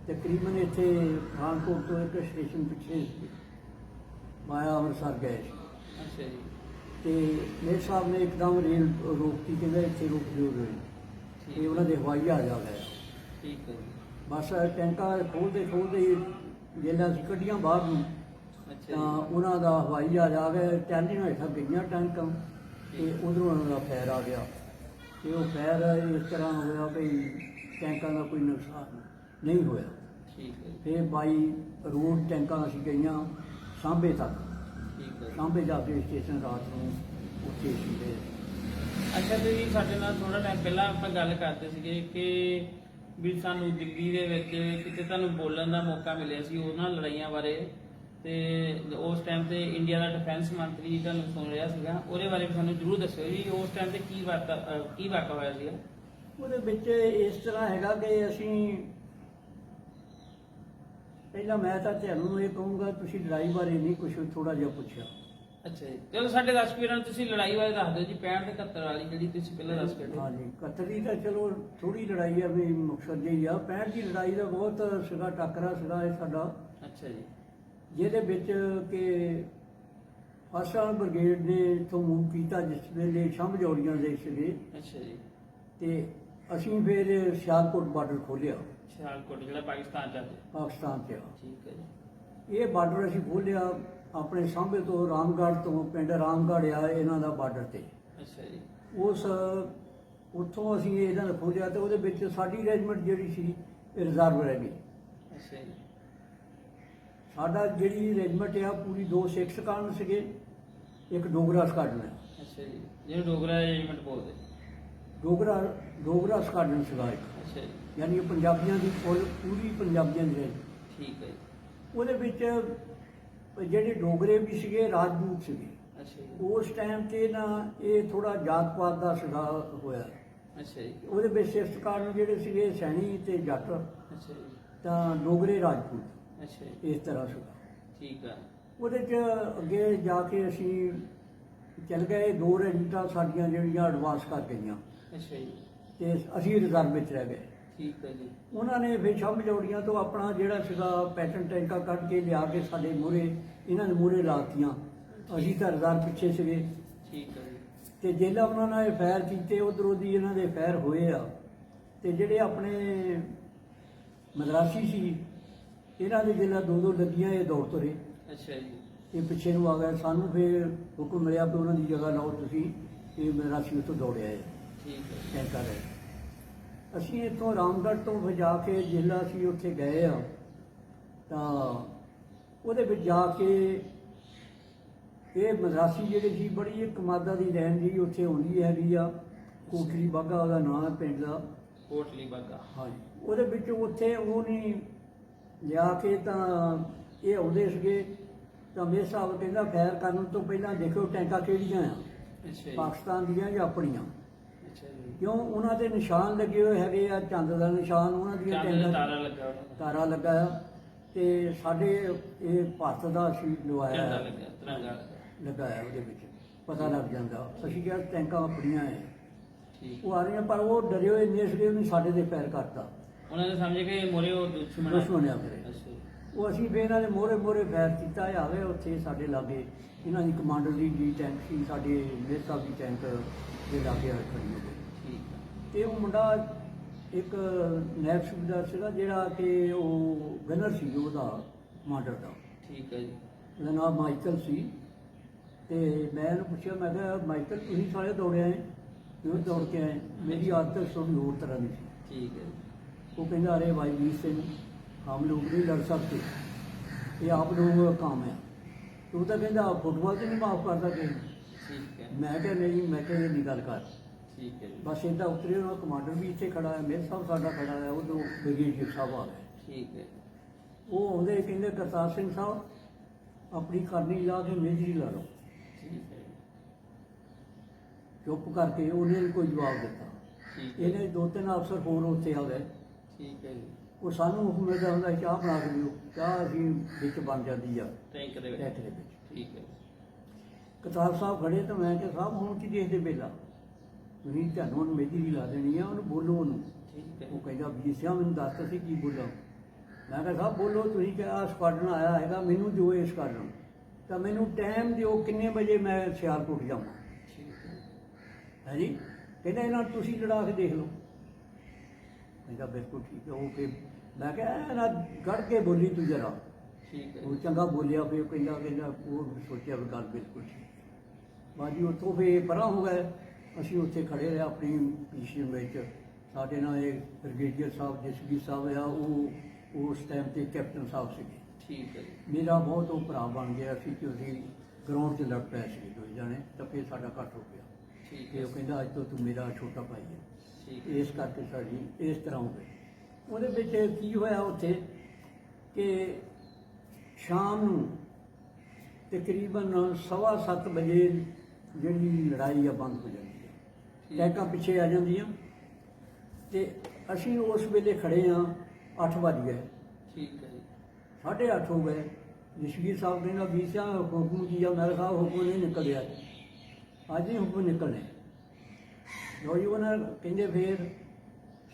ਤਕਰੀਬਨ ਇੱਥੇ ਪਠਾਨਕੋਟ ਤੋਂ ਇੱਕ ਸਟੇਸ਼ਨ ਪਿੱਛੇ ਸੀ। ਮਾਇਆ ਅੰਮ੍ਰਿਤਸਰ ਗਏ ਸੀ। ਅੱਛਾ ਜੀ। ਤੇ ਮੇਰੇ ਸਾਹਿਬ ਨੇ ਇੱਕਦਮ ਰੇਲ ਰੋਕੀ ਕਹਿੰਦੇ ਇੱਥੇ ਰੁਕ ਰੇਲ ਠੀਕ। ਤੇ ਉਹਨਾਂ ਦੇ ਹਵਾਈ ਆ ਗਏ। ਠੀਕ ਹੈ ਜੀ। ਬਸ ਟੈਂਕਾਂ ਖੋਲਦੇ ਖੋਲਦੇ ਜਿਹੜਾ ਅਸੀਂ ਕੱਢੀਆਂ ਬਾਹਰ ਨੂੰ। ਅੱਛਾ ਤਾਂ ਜੀ। ਉਹਨਾਂ ਦਾ ਹਵਾਈ ਆ ਗਿਆ। ਟੈਲੀਆਂ ਹੇਠਾਂ ਗਈਆਂ ਟੈਂਕਾਂ। ਤੇ ਉਧਰੋਂ ਉਹਨਾਂ ਦਾ ਫੈਰ ਆ ਗਿਆ। ਤੇ ਉਹ ਫੈਰ ਇਸ ਤਰ੍ਹਾਂ ਹੋਇਆ ਵੀ ਟੈਂਕਾਂ ਦਾ ਕੋਈ ਨੁਕਸਾਨ ਨਹੀਂ ਹੋਇਆ। ਠੀਕ ਹੈ ਫਿਰ ਬਾਈ ਰੋਡ ਟੈਂਕਾਂ ਅਸੀਂ ਗਈਆਂ ਸਾਂਭੇ ਤੱਕ। ਠੀਕ ਹੈ। ਸਾਂਭੇ ਜਾ ਕੇ ਸਟੇਸ਼ਨ ਰਾਤ ਨੂੰ ਉੱਥੇ ਸੀਗੇ। ਅੱਛਾ ਤੁਸੀਂ ਸਾਡੇ ਨਾਲ ਥੋੜਾ ਟਾਈਮ ਪਹਿਲਾਂ ਆਪਾਂ ਗੱਲ ਕਰਦੇ ਸੀਗੇ ਕਿ ਵੀ ਸਾਨੂੰ ਦਿੱਲੀ ਦੇ ਵਿੱਚ ਕਿਤੇ ਤੁਹਾਨੂੰ ਬੋਲਣ ਦਾ ਮੌਕਾ ਮਿਲਿਆ ਸੀ ਉਹਨਾਂ ਲੜਾਈਆਂ ਬਾਰੇ। ਤੇ ਉਸ ਟਾਈਮ ਤੇ ਇੰਡੀਆ ਦਾ ਡਿਫੈਂਸ ਮੰਤਰੀ ਤੁਹਾਨੂੰ ਸੁਣ ਰਿਹਾ ਸੀਗਾ ਉਹਦੇ ਬਾਰੇ ਵੀ ਸਾਨੂੰ ਜ਼ਰੂਰ ਦੱਸਿਓ ਜੀ ਉਸ ਟਾਈਮ ਤੇ ਕੀ ਅਹ ਕੀ ਵਾਕਾ ਹੋਇਆ ਸੀਗਾ? ਉਹਦੇ ਵਿੱਚ ਇਸ ਤਰ੍ਹਾਂ ਹੈਗਾ ਕਿ ਅਸੀਂ ਪਹਿਲਾਂ ਮੈਂ ਤਾਂ ਤੁਹਾਨੂੰ ਇਹ ਕਹੂੰਗਾ ਤੁਸੀਂ ਲੜਾਈ ਬਾਰੇ ਨਹੀਂ ਕੁਝ ਥੋੜਾ ਜਿਹਾ ਪੁੱਛਿਆ। ਅੱਛਾ ਜੀ। ਚਲੋ ਸਾਡੇ ਦਰਸ਼ਕ ਨੂੰ ਤੁਸੀਂ ਲੜਾਈ ਬਾਰੇ ਦੱਸ ਦਿਓ ਜੀ 65 ਤੇ 71 ਵਾਲੀ ਜਿਹੜੀ ਤੁਸੀਂ ਪਹਿਲਾਂ ਦੱਸ ਕੇ ਹਟੇ। ਹਾਂਜੀ ਕਤਲੀ ਤਾਂ ਚਲੋ ਥੋੜੀ ਲੜਾਈ ਆ ਵੀ ਮਕਸਦ ਜਿਹੀ ਆ 65 ਦੀ ਲੜਾਈ ਦਾ ਬਹੁਤ ਸਿਗਾ ਟੱਕਰਾ ਸਿਗਾ ਇਹ ਸਾਡਾ। ਅੱਛਾ ਜੀ। ਜਿਹਦੇ ਵਿੱਚ ਕਿ ਫਸਲ ਬ੍ਰਿਗੇਡ ਨੇ ਤੋਂ ਮੂਵ ਕੀਤਾ ਜਿਸ ਵੇਲੇ ਸ਼ੰਭ ਜੋੜੀਆਂ ਦੇ ਸੀਗੇ। ਅੱਛਾ ਜੀ। ਤੇ ਅਸੀਂ ਫਿਰ ਸਿਆਲਕੋਟ ਬਾਰਡਰ ਖੋਲਿਆ ਸਿਆਲਕੋਟ ਜਿਹੜਾ ਪਾਕਿਸਤਾਨ ਚ ਆ। ਪਾਕਿਸਤਾਨ ਤੇ ਠੀਕ ਹੈ ਜੀ। ਇਹ ਬਾਰਡਰ ਅਸੀਂ ਖੋਲਿਆ ਆਪਣੇ ਸਾਹਮਣੇ ਤੋਂ ਰਾਮਗੜ੍ਹ ਤੋਂ ਪਿੰਡ ਰਾਮਗੜ੍ਹ ਆ ਇਹਨਾਂ ਦਾ ਬਾਰਡਰ ਤੇ। ਅੱਛਾ ਜੀ। ਉਸ ਉੱਥੋਂ ਅਸੀਂ ਇਹਨਾਂ ਦਾ ਖੋਲਿਆ ਤੇ ਉਹਦੇ ਵਿੱਚ ਸਾਡੀ ਰੈਜੀਮੈਂਟ ਜਿਹੜੀ ਸੀ ਰਿਜ਼ਰਵ ਰਹਿ ਗਈ। ਅੱਛਾ ਜੀ। ਸਾਡਾ ਜਿਹੜੀ ਰੈਜੀਮੈਂਟ ਆ ਪੂਰੀ ਦੋ ਸਿੱਖ ਸਕਾਨ ਸੀਗੇ ਇੱਕ ਡੋਗਰਾ ਸਕਾਡਨ ਹੈ। ਅੱਛਾ ਜੀ। ਜਿਹਨੂੰ ਡੋਗਰਾ ਰੈਜੀਮੈਂਟ ਬੋਲਦੇ ਡੋਗਰਾ ਡੋਗਰਾ ਸਕਾਡਨ ਸੀਗਾ ਇੱਕ। ਅੱਛਾ ਜੀ। ਯਾਨੀ ਇਹ ਪੰਜਾਬੀਆਂ ਦੀ ਫੁੱਲ ਪੂਰੀ ਪੰਜਾਬੀਆਂ ਦੀ ਰੈਜੀਮੈਂਟ ਠੀਕ ਹੈ ਜੀ। ਉਹਦੇ ਵਿੱਚ ਜਿਹੜੇ ਡੋਗਰੇ ਵੀ ਸੀਗੇ ਰਾਜਪੂਤ ਸੀਗੇ। ਅੱਛਾ ਜੀ। ਉਸ ਟਾਈਮ ਤੇ ਨਾ ਇਹ ਥੋੜਾ ਜਾਤ ਪਾਤ ਦਾ ਸਿਗਾ ਹੋਇਆ। ਅੱਛਾ ਜੀ। ਉਹਦੇ ਵਿੱਚ ਸਿੱਖ ਸਕਾਡਨ ਜਿਹੜੇ ਸੀਗੇ ਸੈਣੀ ਤੇ ਜੱਟ। ਅੱਛਾ ਜੀ। ਤਾਂ ਡੋਗਰੇ ਰਾਜਪੂਤ। ਅੱਛਾ ਜੀ। ਇਸ ਤਰ੍ਹਾਂ ਸੀਗਾ। ਠੀਕ ਆ। ਉਹਦੇ ਚ ਅੱਗੇ ਜਾ ਕੇ ਅਸੀਂ ਚੱਲ ਗਏ ਦੋ ਰੈਜੀਮੈਂਟਾਂ ਸਾਡੀਆਂ ਜਿਹੜੀਆਂ ਐਡਵਾਂਸ ਕਰ ਗਈਆਂ। ਅੱਛਾ ਜੀ। ਤੇ ਅਸੀਂ ਰਿਜ਼ਰਵ ਵਿੱਚ ਰਹਿ ਗਏ। ਠੀਕ ਹੈ ਜੀ। ਉਹਨਾਂ ਨੇ ਫਿਰ ਸ਼ੰਭ ਜੋੜੀਆਂ ਤੋਂ ਆਪਣਾ ਜਿਹੜਾ ਸੀਗਾ ਪੈਟਰਨ ਟੈਂਕਾਂ ਕੱਢ ਕੇ ਲਿਆ ਕੇ ਸਾਡੇ ਮੂਹਰੇ ਇਹਨਾਂ ਦੇ ਮੂਹਰੇ ਲਾਤੀਆਂ ਅਸੀਂ ਤਾਂ ਰਿਜ਼ਰਵ ਪਿੱਛੇ ਸੀਗੇ। ਠੀਕ ਹੈ ਜੀ। ਤੇ ਜਿਹੜਾ ਉਹਨਾਂ ਨੇ ਫਾਇਰ ਕੀਤੇ ਉਧਰੋਂ ਦੀ ਇਹਨਾਂ ਦੇ ਫਾਇਰ ਹੋਏ ਆ। ਤੇ ਜਿਹੜੇ ਆਪਣੇ ਮਦਰਾਸੀ ਸੀ ਇਹਨਾਂ ਦੇ ਜਿਹੜਾ ਦੋ ਦੋ ਲੱਗੀਆਂ ਇਹ ਦੌੜ ਤੁਰੇ। ਅੱਛਾ ਜੀ। ਇਹ ਪਿੱਛੇ ਨੂੰ ਆ ਗਏ ਸਾਨੂੰ ਫਿਰ ਹੁਕਮ ਮਿਲਿਆ ਕਿ ਉਹਨਾਂ ਦੀ ਜਗ੍ਹਾ ਲਾਓ ਤੁਸੀਂ ਇਹ ਮਦਰਾਸੀ ਉੱਥੋਂ ਦੌੜਿਆ ਹੈ। ਠੀਕ ਹੈ। ਟੈਂਕਰ ਹੈ ਅਸੀਂ ਇੱਥੋਂ ਰਾਮਗੜ੍ਹ ਤੋਂ ਵਜਾ ਕੇ ਜ਼ਿਲ੍ਹਾ ਅਸੀਂ ਉੱਥੇ ਗਏ ਆ ਤਾਂ ਉਹਦੇ ਵਿੱਚ ਜਾ ਕੇ ਇਹ ਮਦਰਾਸੀ ਜਿਹੜੇ ਸੀ ਬੜੀ ਇੱਕ ਮਾਦਾ ਦੀ ਰਹਿਣ ਜੀ ਉੱਥੇ ਹੁੰਦੀ ਹੈਗੀ ਆ ਕੋਠੜੀ ਬਾਗਾ ਉਹਦਾ ਨਾਮ ਹੈ ਪਿੰਡ ਦਾ। ਕੋਟਲੀ ਬਾਗਾ ਹਾਂਜੀ। ਉਹਦੇ ਵਿੱਚ ਉੱਥੇ ਉਹ ਨਹੀਂ ਲਿਆ ਕੇ ਤਾਂ ਇਹ ਆਉਂਦੇ ਸੀਗੇ। ਤਾਂ ਮੇਰੇ ਸਾਹਿਬ ਕਹਿੰਦਾ ਫੈਰ ਕਰਨ ਤੋਂ ਪਹਿਲਾਂ ਦੇਖੋ ਟੈਂਕਾਂ ਕਿਹੜੀਆਂ ਆ। ਅੱਛਾ ਜੀ। ਪਾਕਿਸਤਾਨ ਦੀਆਂ ਜਾਂ ਆਪਣੀਆਂ? ਅੱਛਾ ਜੀ। ਕਿਉਂ? ਉਹਨਾਂ ਦੇ ਨਿਸ਼ਾਨ ਲੱਗੇ ਹੋਏ ਹੈਗੇ ਆ ਚੰਦ ਦਾ ਨਿਸ਼ਾਨ ਉਹਨਾਂ ਦੀਆਂ ਦਾ ਟੈਂਕਾਂ ਤਾਰਾ ਲੱਗਾ ਦਾ ਤਾਰਾ ਲੱਗਾ ਆ। ਤੇ ਸਾਡੇ ਇਹ ਭਾਰਤ ਦਾ ਸੀ ਲਵਾਇਆ ਝੰਡਾ ਹੈ। ਲੱਗਾ ਤਿਰੰਗਾ ਲੱਗਾ। ਲੱਗਾ ਹੈ ਉਹਦੇ ਵਿੱਚ। ਪਤਾ ਲੱਗ ਜਾਂਦਾ। ਅਸੀਂ ਕਿਹਾ ਟੈਂਕਾਂ ਆਪਣੀਆਂ ਹੈ ਠੀਕ। ਉਹ ਆ ਰਹੀਆਂ ਪਰ ਉਹ ਡਰੇ ਹੋਏ ਇੰਨੇ ਸੀਗੇ ਉਹਨੇ ਸਾਡੇ ਤੇ ਪੈਰ ਕਰਤਾ। ਉਹਨਾਂ ਨੇ ਸਮਝੇ ਕਿ ਮੋਰੇ ਉਹ ਦੁਸ਼ਮਣ ਆ। ਦੁਸ਼ਮਣ ਆ ਮੇਰੇ ਅੱਛਾ ਜੀ। ਉਹ ਅਸੀਂ ਫਿਰ ਇਹਨਾਂ ਦੇ ਮੋਰੇ ਮੋਰੇ ਫੈਰ ਕੀਤਾ ਆਵੇ ਉੱਥੇ ਸਾਡੇ ਲਾਗੇ ਇਹਨਾਂ ਦੀ ਕਮਾਂਡਰ ਦੀ ਜੀ ਟੈਂਕ ਸੀ ਸਾਡੇ ਮੇਰ ਸਾਹਿਬ ਦੀ ਟੈਂਕ ਦੇ ਲਾਗੇ ਖੜੀ ਹੋ ਗਈ। ਠੀਕ ਹੈ ਤੇ ਉਹ ਮੁੰਡਾ ਇੱਕ ਨੈਬ ਸੁਬੇਦਾਰ ਸੀਗਾ ਜਿਹੜਾ ਕਿ ਉਹ ਗਨਰ ਸੀ ਉਹਦਾ ਕਮਾਂਡਰ ਦਾ। ਠੀਕ ਹੈ ਜੀ। ਉਹਦਾ ਨਾਮ ਮਾਈਕਲ ਸੀ। ਤੇ ਮੈਂ ਇਹਨੂੰ ਪੁੱਛਿਆ ਮੈਂ ਕਿਹਾ ਮਾਈਕਲ ਤੁਸੀਂ ਸਾਰੇ ਦੌੜੇ ਆਏ? ਕਿਉਂ ਦੌੜ ਕੇ ਆਏ। ਮੇਰੀ ਆਦਤ ਥੋੜੀ ਹੋਰ ਤਰ੍ਹਾਂ ਦੀ ਸੀ। ਠੀਕ ਹੈ ਜੀ। वो कहना अरे भाई वीर सिंह हम लोग नहीं लड़ सकते ये आप लोगों का काम है तो वो तो कहता आप फुटबॉल तो नहीं माफ करता कहीं ਠੀਕ ਹੈ मैं क्या नहीं मैं क्या ये नहीं गल कर ਠੀਕ ਹੈ ਜੀ बस इदा उतरे ਉਹਨਾਂ ਕਮਾਂਡਰ ਵੀ ਇੱਥੇ ਖੜਾ ਹੈ ਮੇਰ ਸਾਹਿਬ ਸਾਡਾ ਖੜਾ ਹੈ ਉਹ ਤੋਂ ਬ੍ਰਿਗੇਡੀਅਰ ਸਾਹਿਬ ਆ ਗਏ ਠੀਕ ਹੈ ਉਹ ਆਉਂਦੇ ਕਹਿੰਦੇ ਕਰਤਾਰ ਸਿੰਘ ਸਾਹਿਬ ਆਪਣੀ ਕਰਨੀ ਲਾ ਕੇ ਮੇਜਰੀ ਲਾ ਲਓ ਠੀਕ ਹੈ ਜੀ ਚੁੱਪ ਕਰਕੇ ਉਹਨੇ ਨੀ ਕੋਈ ਜਵਾਬ ਦਿੱਤਾ ਠੀਕ ਹੈ ਇਹਨੇ ਦੋ ਤਿੰਨ ਅਫਸਰ ਹੋਰ ਉੱਥੇ ਆ ਗਏ ਠੀਕ ਹੈ ਜੀ। ਉਹ ਸਾਨੂੰ ਹੁਕਮ ਦਿੰਦਾ ਹੁੰਦਾ ਚਾਹ ਬਣਾ ਕੇ ਦਿਓ। ਚਾਹ ਅਸੀਂ ਵਿੱਚ ਬਣ ਜਾਂਦੀ ਆ। ਟੈਂਕ ਦੇ ਵਿੱਚ। ਟੈਕ ਦੇ ਵਿੱਚ। ਠੀਕ ਹੈ ਕਤਾਰ ਸਾਹਿਬ ਖੜੇ ਤਾਂ ਮੈਂ ਕਿਹਾ ਸਾਹਿਬ ਹੁਣ ਕੀ ਦੇਖਦੇ ਬੇਲਾ ਤੁਸੀਂ ਤੁਹਾਨੂੰ ਹੁਣ ਮੇਰੀ ਲਾ ਦੇਣੀ ਆ ਉਹਨੂੰ ਬੋਲੋ ਉਹਨੂੰ। ਠੀਕ ਹੈ। ਉਹ ਕਹਿੰਦਾ ਵੀ ਸਿਆ ਮੈਨੂੰ ਦੱਸ ਤਾ ਸੀ ਕੀ ਬੋਲਾਂ? ਮੈਂ ਕਿਹਾ ਸਾਹਿਬ ਬੋਲੋ ਤੁਸੀਂ ਕਿਹਾ ਸਕਾਡਨ ਆਇਆ ਹੈਗਾ ਮੈਨੂੰ ਦਿਓ ਇਹ ਸਕਾਡਨ ਤਾਂ ਮੈਨੂੰ ਟਾਈਮ ਦਿਓ ਕਿੰਨੇ ਵਜੇ ਮੈਂ ਸਿਆਲਕੋਟ ਜਾਵਾਂ? ਠੀਕ ਹੈ। ਹੈ ਜੀ? ਕਹਿੰਦਾ ਇਹਨਾਂ ਤੁਸੀਂ ਲੜਾ ਕੇ ਦੇਖ ਲਓ। ਕਹਿੰਦਾ ਬਿਲਕੁਲ ਠੀਕ ਹੈ ਉਹ ਫਿਰ ਮੈਂ ਕਿਹਾ ਨਾ ਗੜ ਕੇ ਬੋਲੀ ਤੂੰ ਜਰਾ। ਠੀਕ ਹੈ। ਉਹ ਚੰਗਾ ਬੋਲਿਆ ਫਿਰ ਕਹਿੰਦਾ ਕਹਿੰਦਾ ਉਹ ਸੋਚਿਆ ਵੀ ਗੱਲ ਬਿਲਕੁਲ ਠੀਕ ਬਾਜੀ ਉੱਥੋਂ ਫਿਰ ਪਰਾਂ ਹੋ ਗਏ। ਅਸੀਂ ਉੱਥੇ ਖੜੇ ਰਹੇ ਆਪਣੀ ਪੀਸ਼ਨ ਵਿੱਚ। ਸਾਡੇ ਨਾਲ ਇਹ ਬ੍ਰਿਗੇਡੀਅਰ ਸਾਹਿਬ ਜਸਵੀਰ ਸਾਹਿਬ ਆ ਉਹ ਉਸ ਟਾਈਮ ਤੇ ਕੈਪਟਨ ਸਾਹਿਬ ਸੀਗੇ। ਠੀਕ ਹੈ ਮੇਰਾ ਬਹੁਤ ਉਹ ਭਰਾ ਬਣ ਗਿਆ ਸੀ ਕਿ ਅਸੀਂ ਗਰਾਊਂਡ 'ਚ ਲੜ ਪਏ ਸੀ ਦੋਈ ਜਾਣੇ ਤਾਂ ਫਿਰ ਸਾਡਾ ਇਕੱਠ ਹੋ ਗਿਆ। ਠੀਕ ਤੇ ਹੈ ਉਹ ਕਹਿੰਦਾ ਅੱਜ ਤੋਂ ਤੂੰ ਮੇਰਾ ਛੋਟਾ ਭਾਈ ਹੈ। ਇਸ ਕਰਕੇ ਸਾਡੀ ਇਸ ਤਰ੍ਹਾਂ ਹੋ ਗਈ। ਉਹਦੇ ਵਿੱਚ ਕੀ ਹੋਇਆ ਉੱਥੇ ਕਿ ਸ਼ਾਮ ਨੂੰ ਤਕਰੀਬਨ ਸਵਾ ਸੱਤ ਵਜੇ ਜਿਹੜੀ ਲੜਾਈ ਆ ਬੰਦ ਹੋ ਜਾਂਦੀ ਹੈ। ਟੈਕਾਂ ਪਿੱਛੇ ਆ ਜਾਂਦੀਆਂ ਤੇ ਅਸੀਂ ਉਸ ਵੇਲੇ ਖੜੇ ਆ 8 ਵਜ ਗਏ। ਠੀਕ ਹੈ ਜੀ। ਸਾਢੇ ਅੱਠ ਹੋ ਗਏ। ਜਸ਼ਵੀਰ ਸਾਹਿਬ ਕਹਿੰਦਾ ਵੀ ਸਿਆ ਹੁਕਮ ਕੀ ਆ? ਮੇਰੇ ਸਾਹਿਬ ਹੁਕਮ ਨਹੀਂ ਨਿਕਲਿਆ। ਅੱਜ ਹੀ ਹੁਕਮ ਨਿਕਲਣੇ ਉਹਨਾਂ ਕਹਿੰਦੇ ਫੇਰ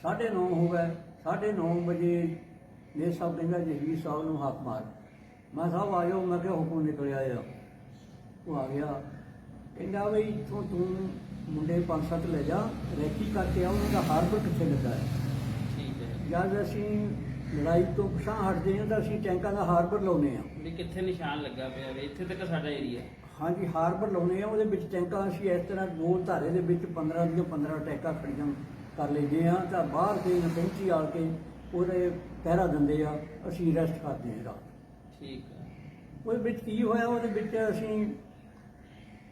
ਸਾਢੇ ਨੌ ਹੋ ਗਏ ਸਾਢੇ ਨੌ ਵਜੇ ਮੇਰੇ ਸਾਹਿਬ ਕਹਿੰਦਾ ਜਸ਼ਵੀਰ ਸਾਹਿਬ ਨੂੰ ਹੱਥ ਮਾਰ। ਮੈਂ ਸਾਹਿਬ ਆਇਓ ਮੈਂ ਕਿਹਾ ਹੁਕਮ ਨਿਕਲਿਆ ਆ। ਉਹ ਆ ਗਿਆ। ਕਹਿੰਦਾ ਵੀ ਇੱਥੋਂ ਤੂੰ ਮੁੰਡੇ ਪੰਜ ਸੱਤ ਲੈ ਜਾ ਰੈਕੀ ਕਰਕੇ ਆ ਉਹਨਾਂ ਦਾ ਹਾਰਬਰ ਕਿੱਥੇ ਲੱਗਾ ਹੈ ਠੀਕ ਹੈ। ਜਦ ਅਸੀਂ ਲੜਾਈ ਤੋਂ ਪਿਛਾਂ ਹਟਦੇ ਹਾਂ ਤਾਂ ਅਸੀਂ ਟੈਂਕਾਂ ਦਾ ਹਾਰਬਰ ਲਾਉਨੇ ਆ ਵੀ ਕਿੱਥੇ ਨਿਸ਼ਾਨ ਲੱਗਾ ਪਿਆ ਵੇ? ਇੱਥੇ ਤੱਕ ਸਾਡਾ ਏਰੀਆ ਹਾਂਜੀ ਹਾਰਬਰ ਲਾਉਨੇ ਆ ਉਹਦੇ ਵਿੱਚ ਟੈਂਕਾਂ ਅਸੀਂ ਇਸ ਤਰ੍ਹਾਂ ਗੋਲ ਧਾਰੇ ਦੇ ਵਿੱਚ 15 ਦੀਆਂ 15 ਟੈਂਕਾਂ ਖੜੀਆਂ ਕਰ ਲੈਂਦੇ ਆ ਤਾਂ ਬਾਹਰ ਕੇ ਨਪੈਂਚੀ ਆ ਕੇ ਉਹਦੇ ਪਹਿਰਾ ਦਿੰਦੇ ਆ ਅਸੀਂ ਰੈਸਟ ਕਰਦੇ ਆ ਰਾਤ। ਠੀਕ ਹੈ ਉਹਦੇ ਵਿੱਚ ਕੀ ਹੋਇਆ ਉਹਦੇ ਵਿੱਚ ਅਸੀਂ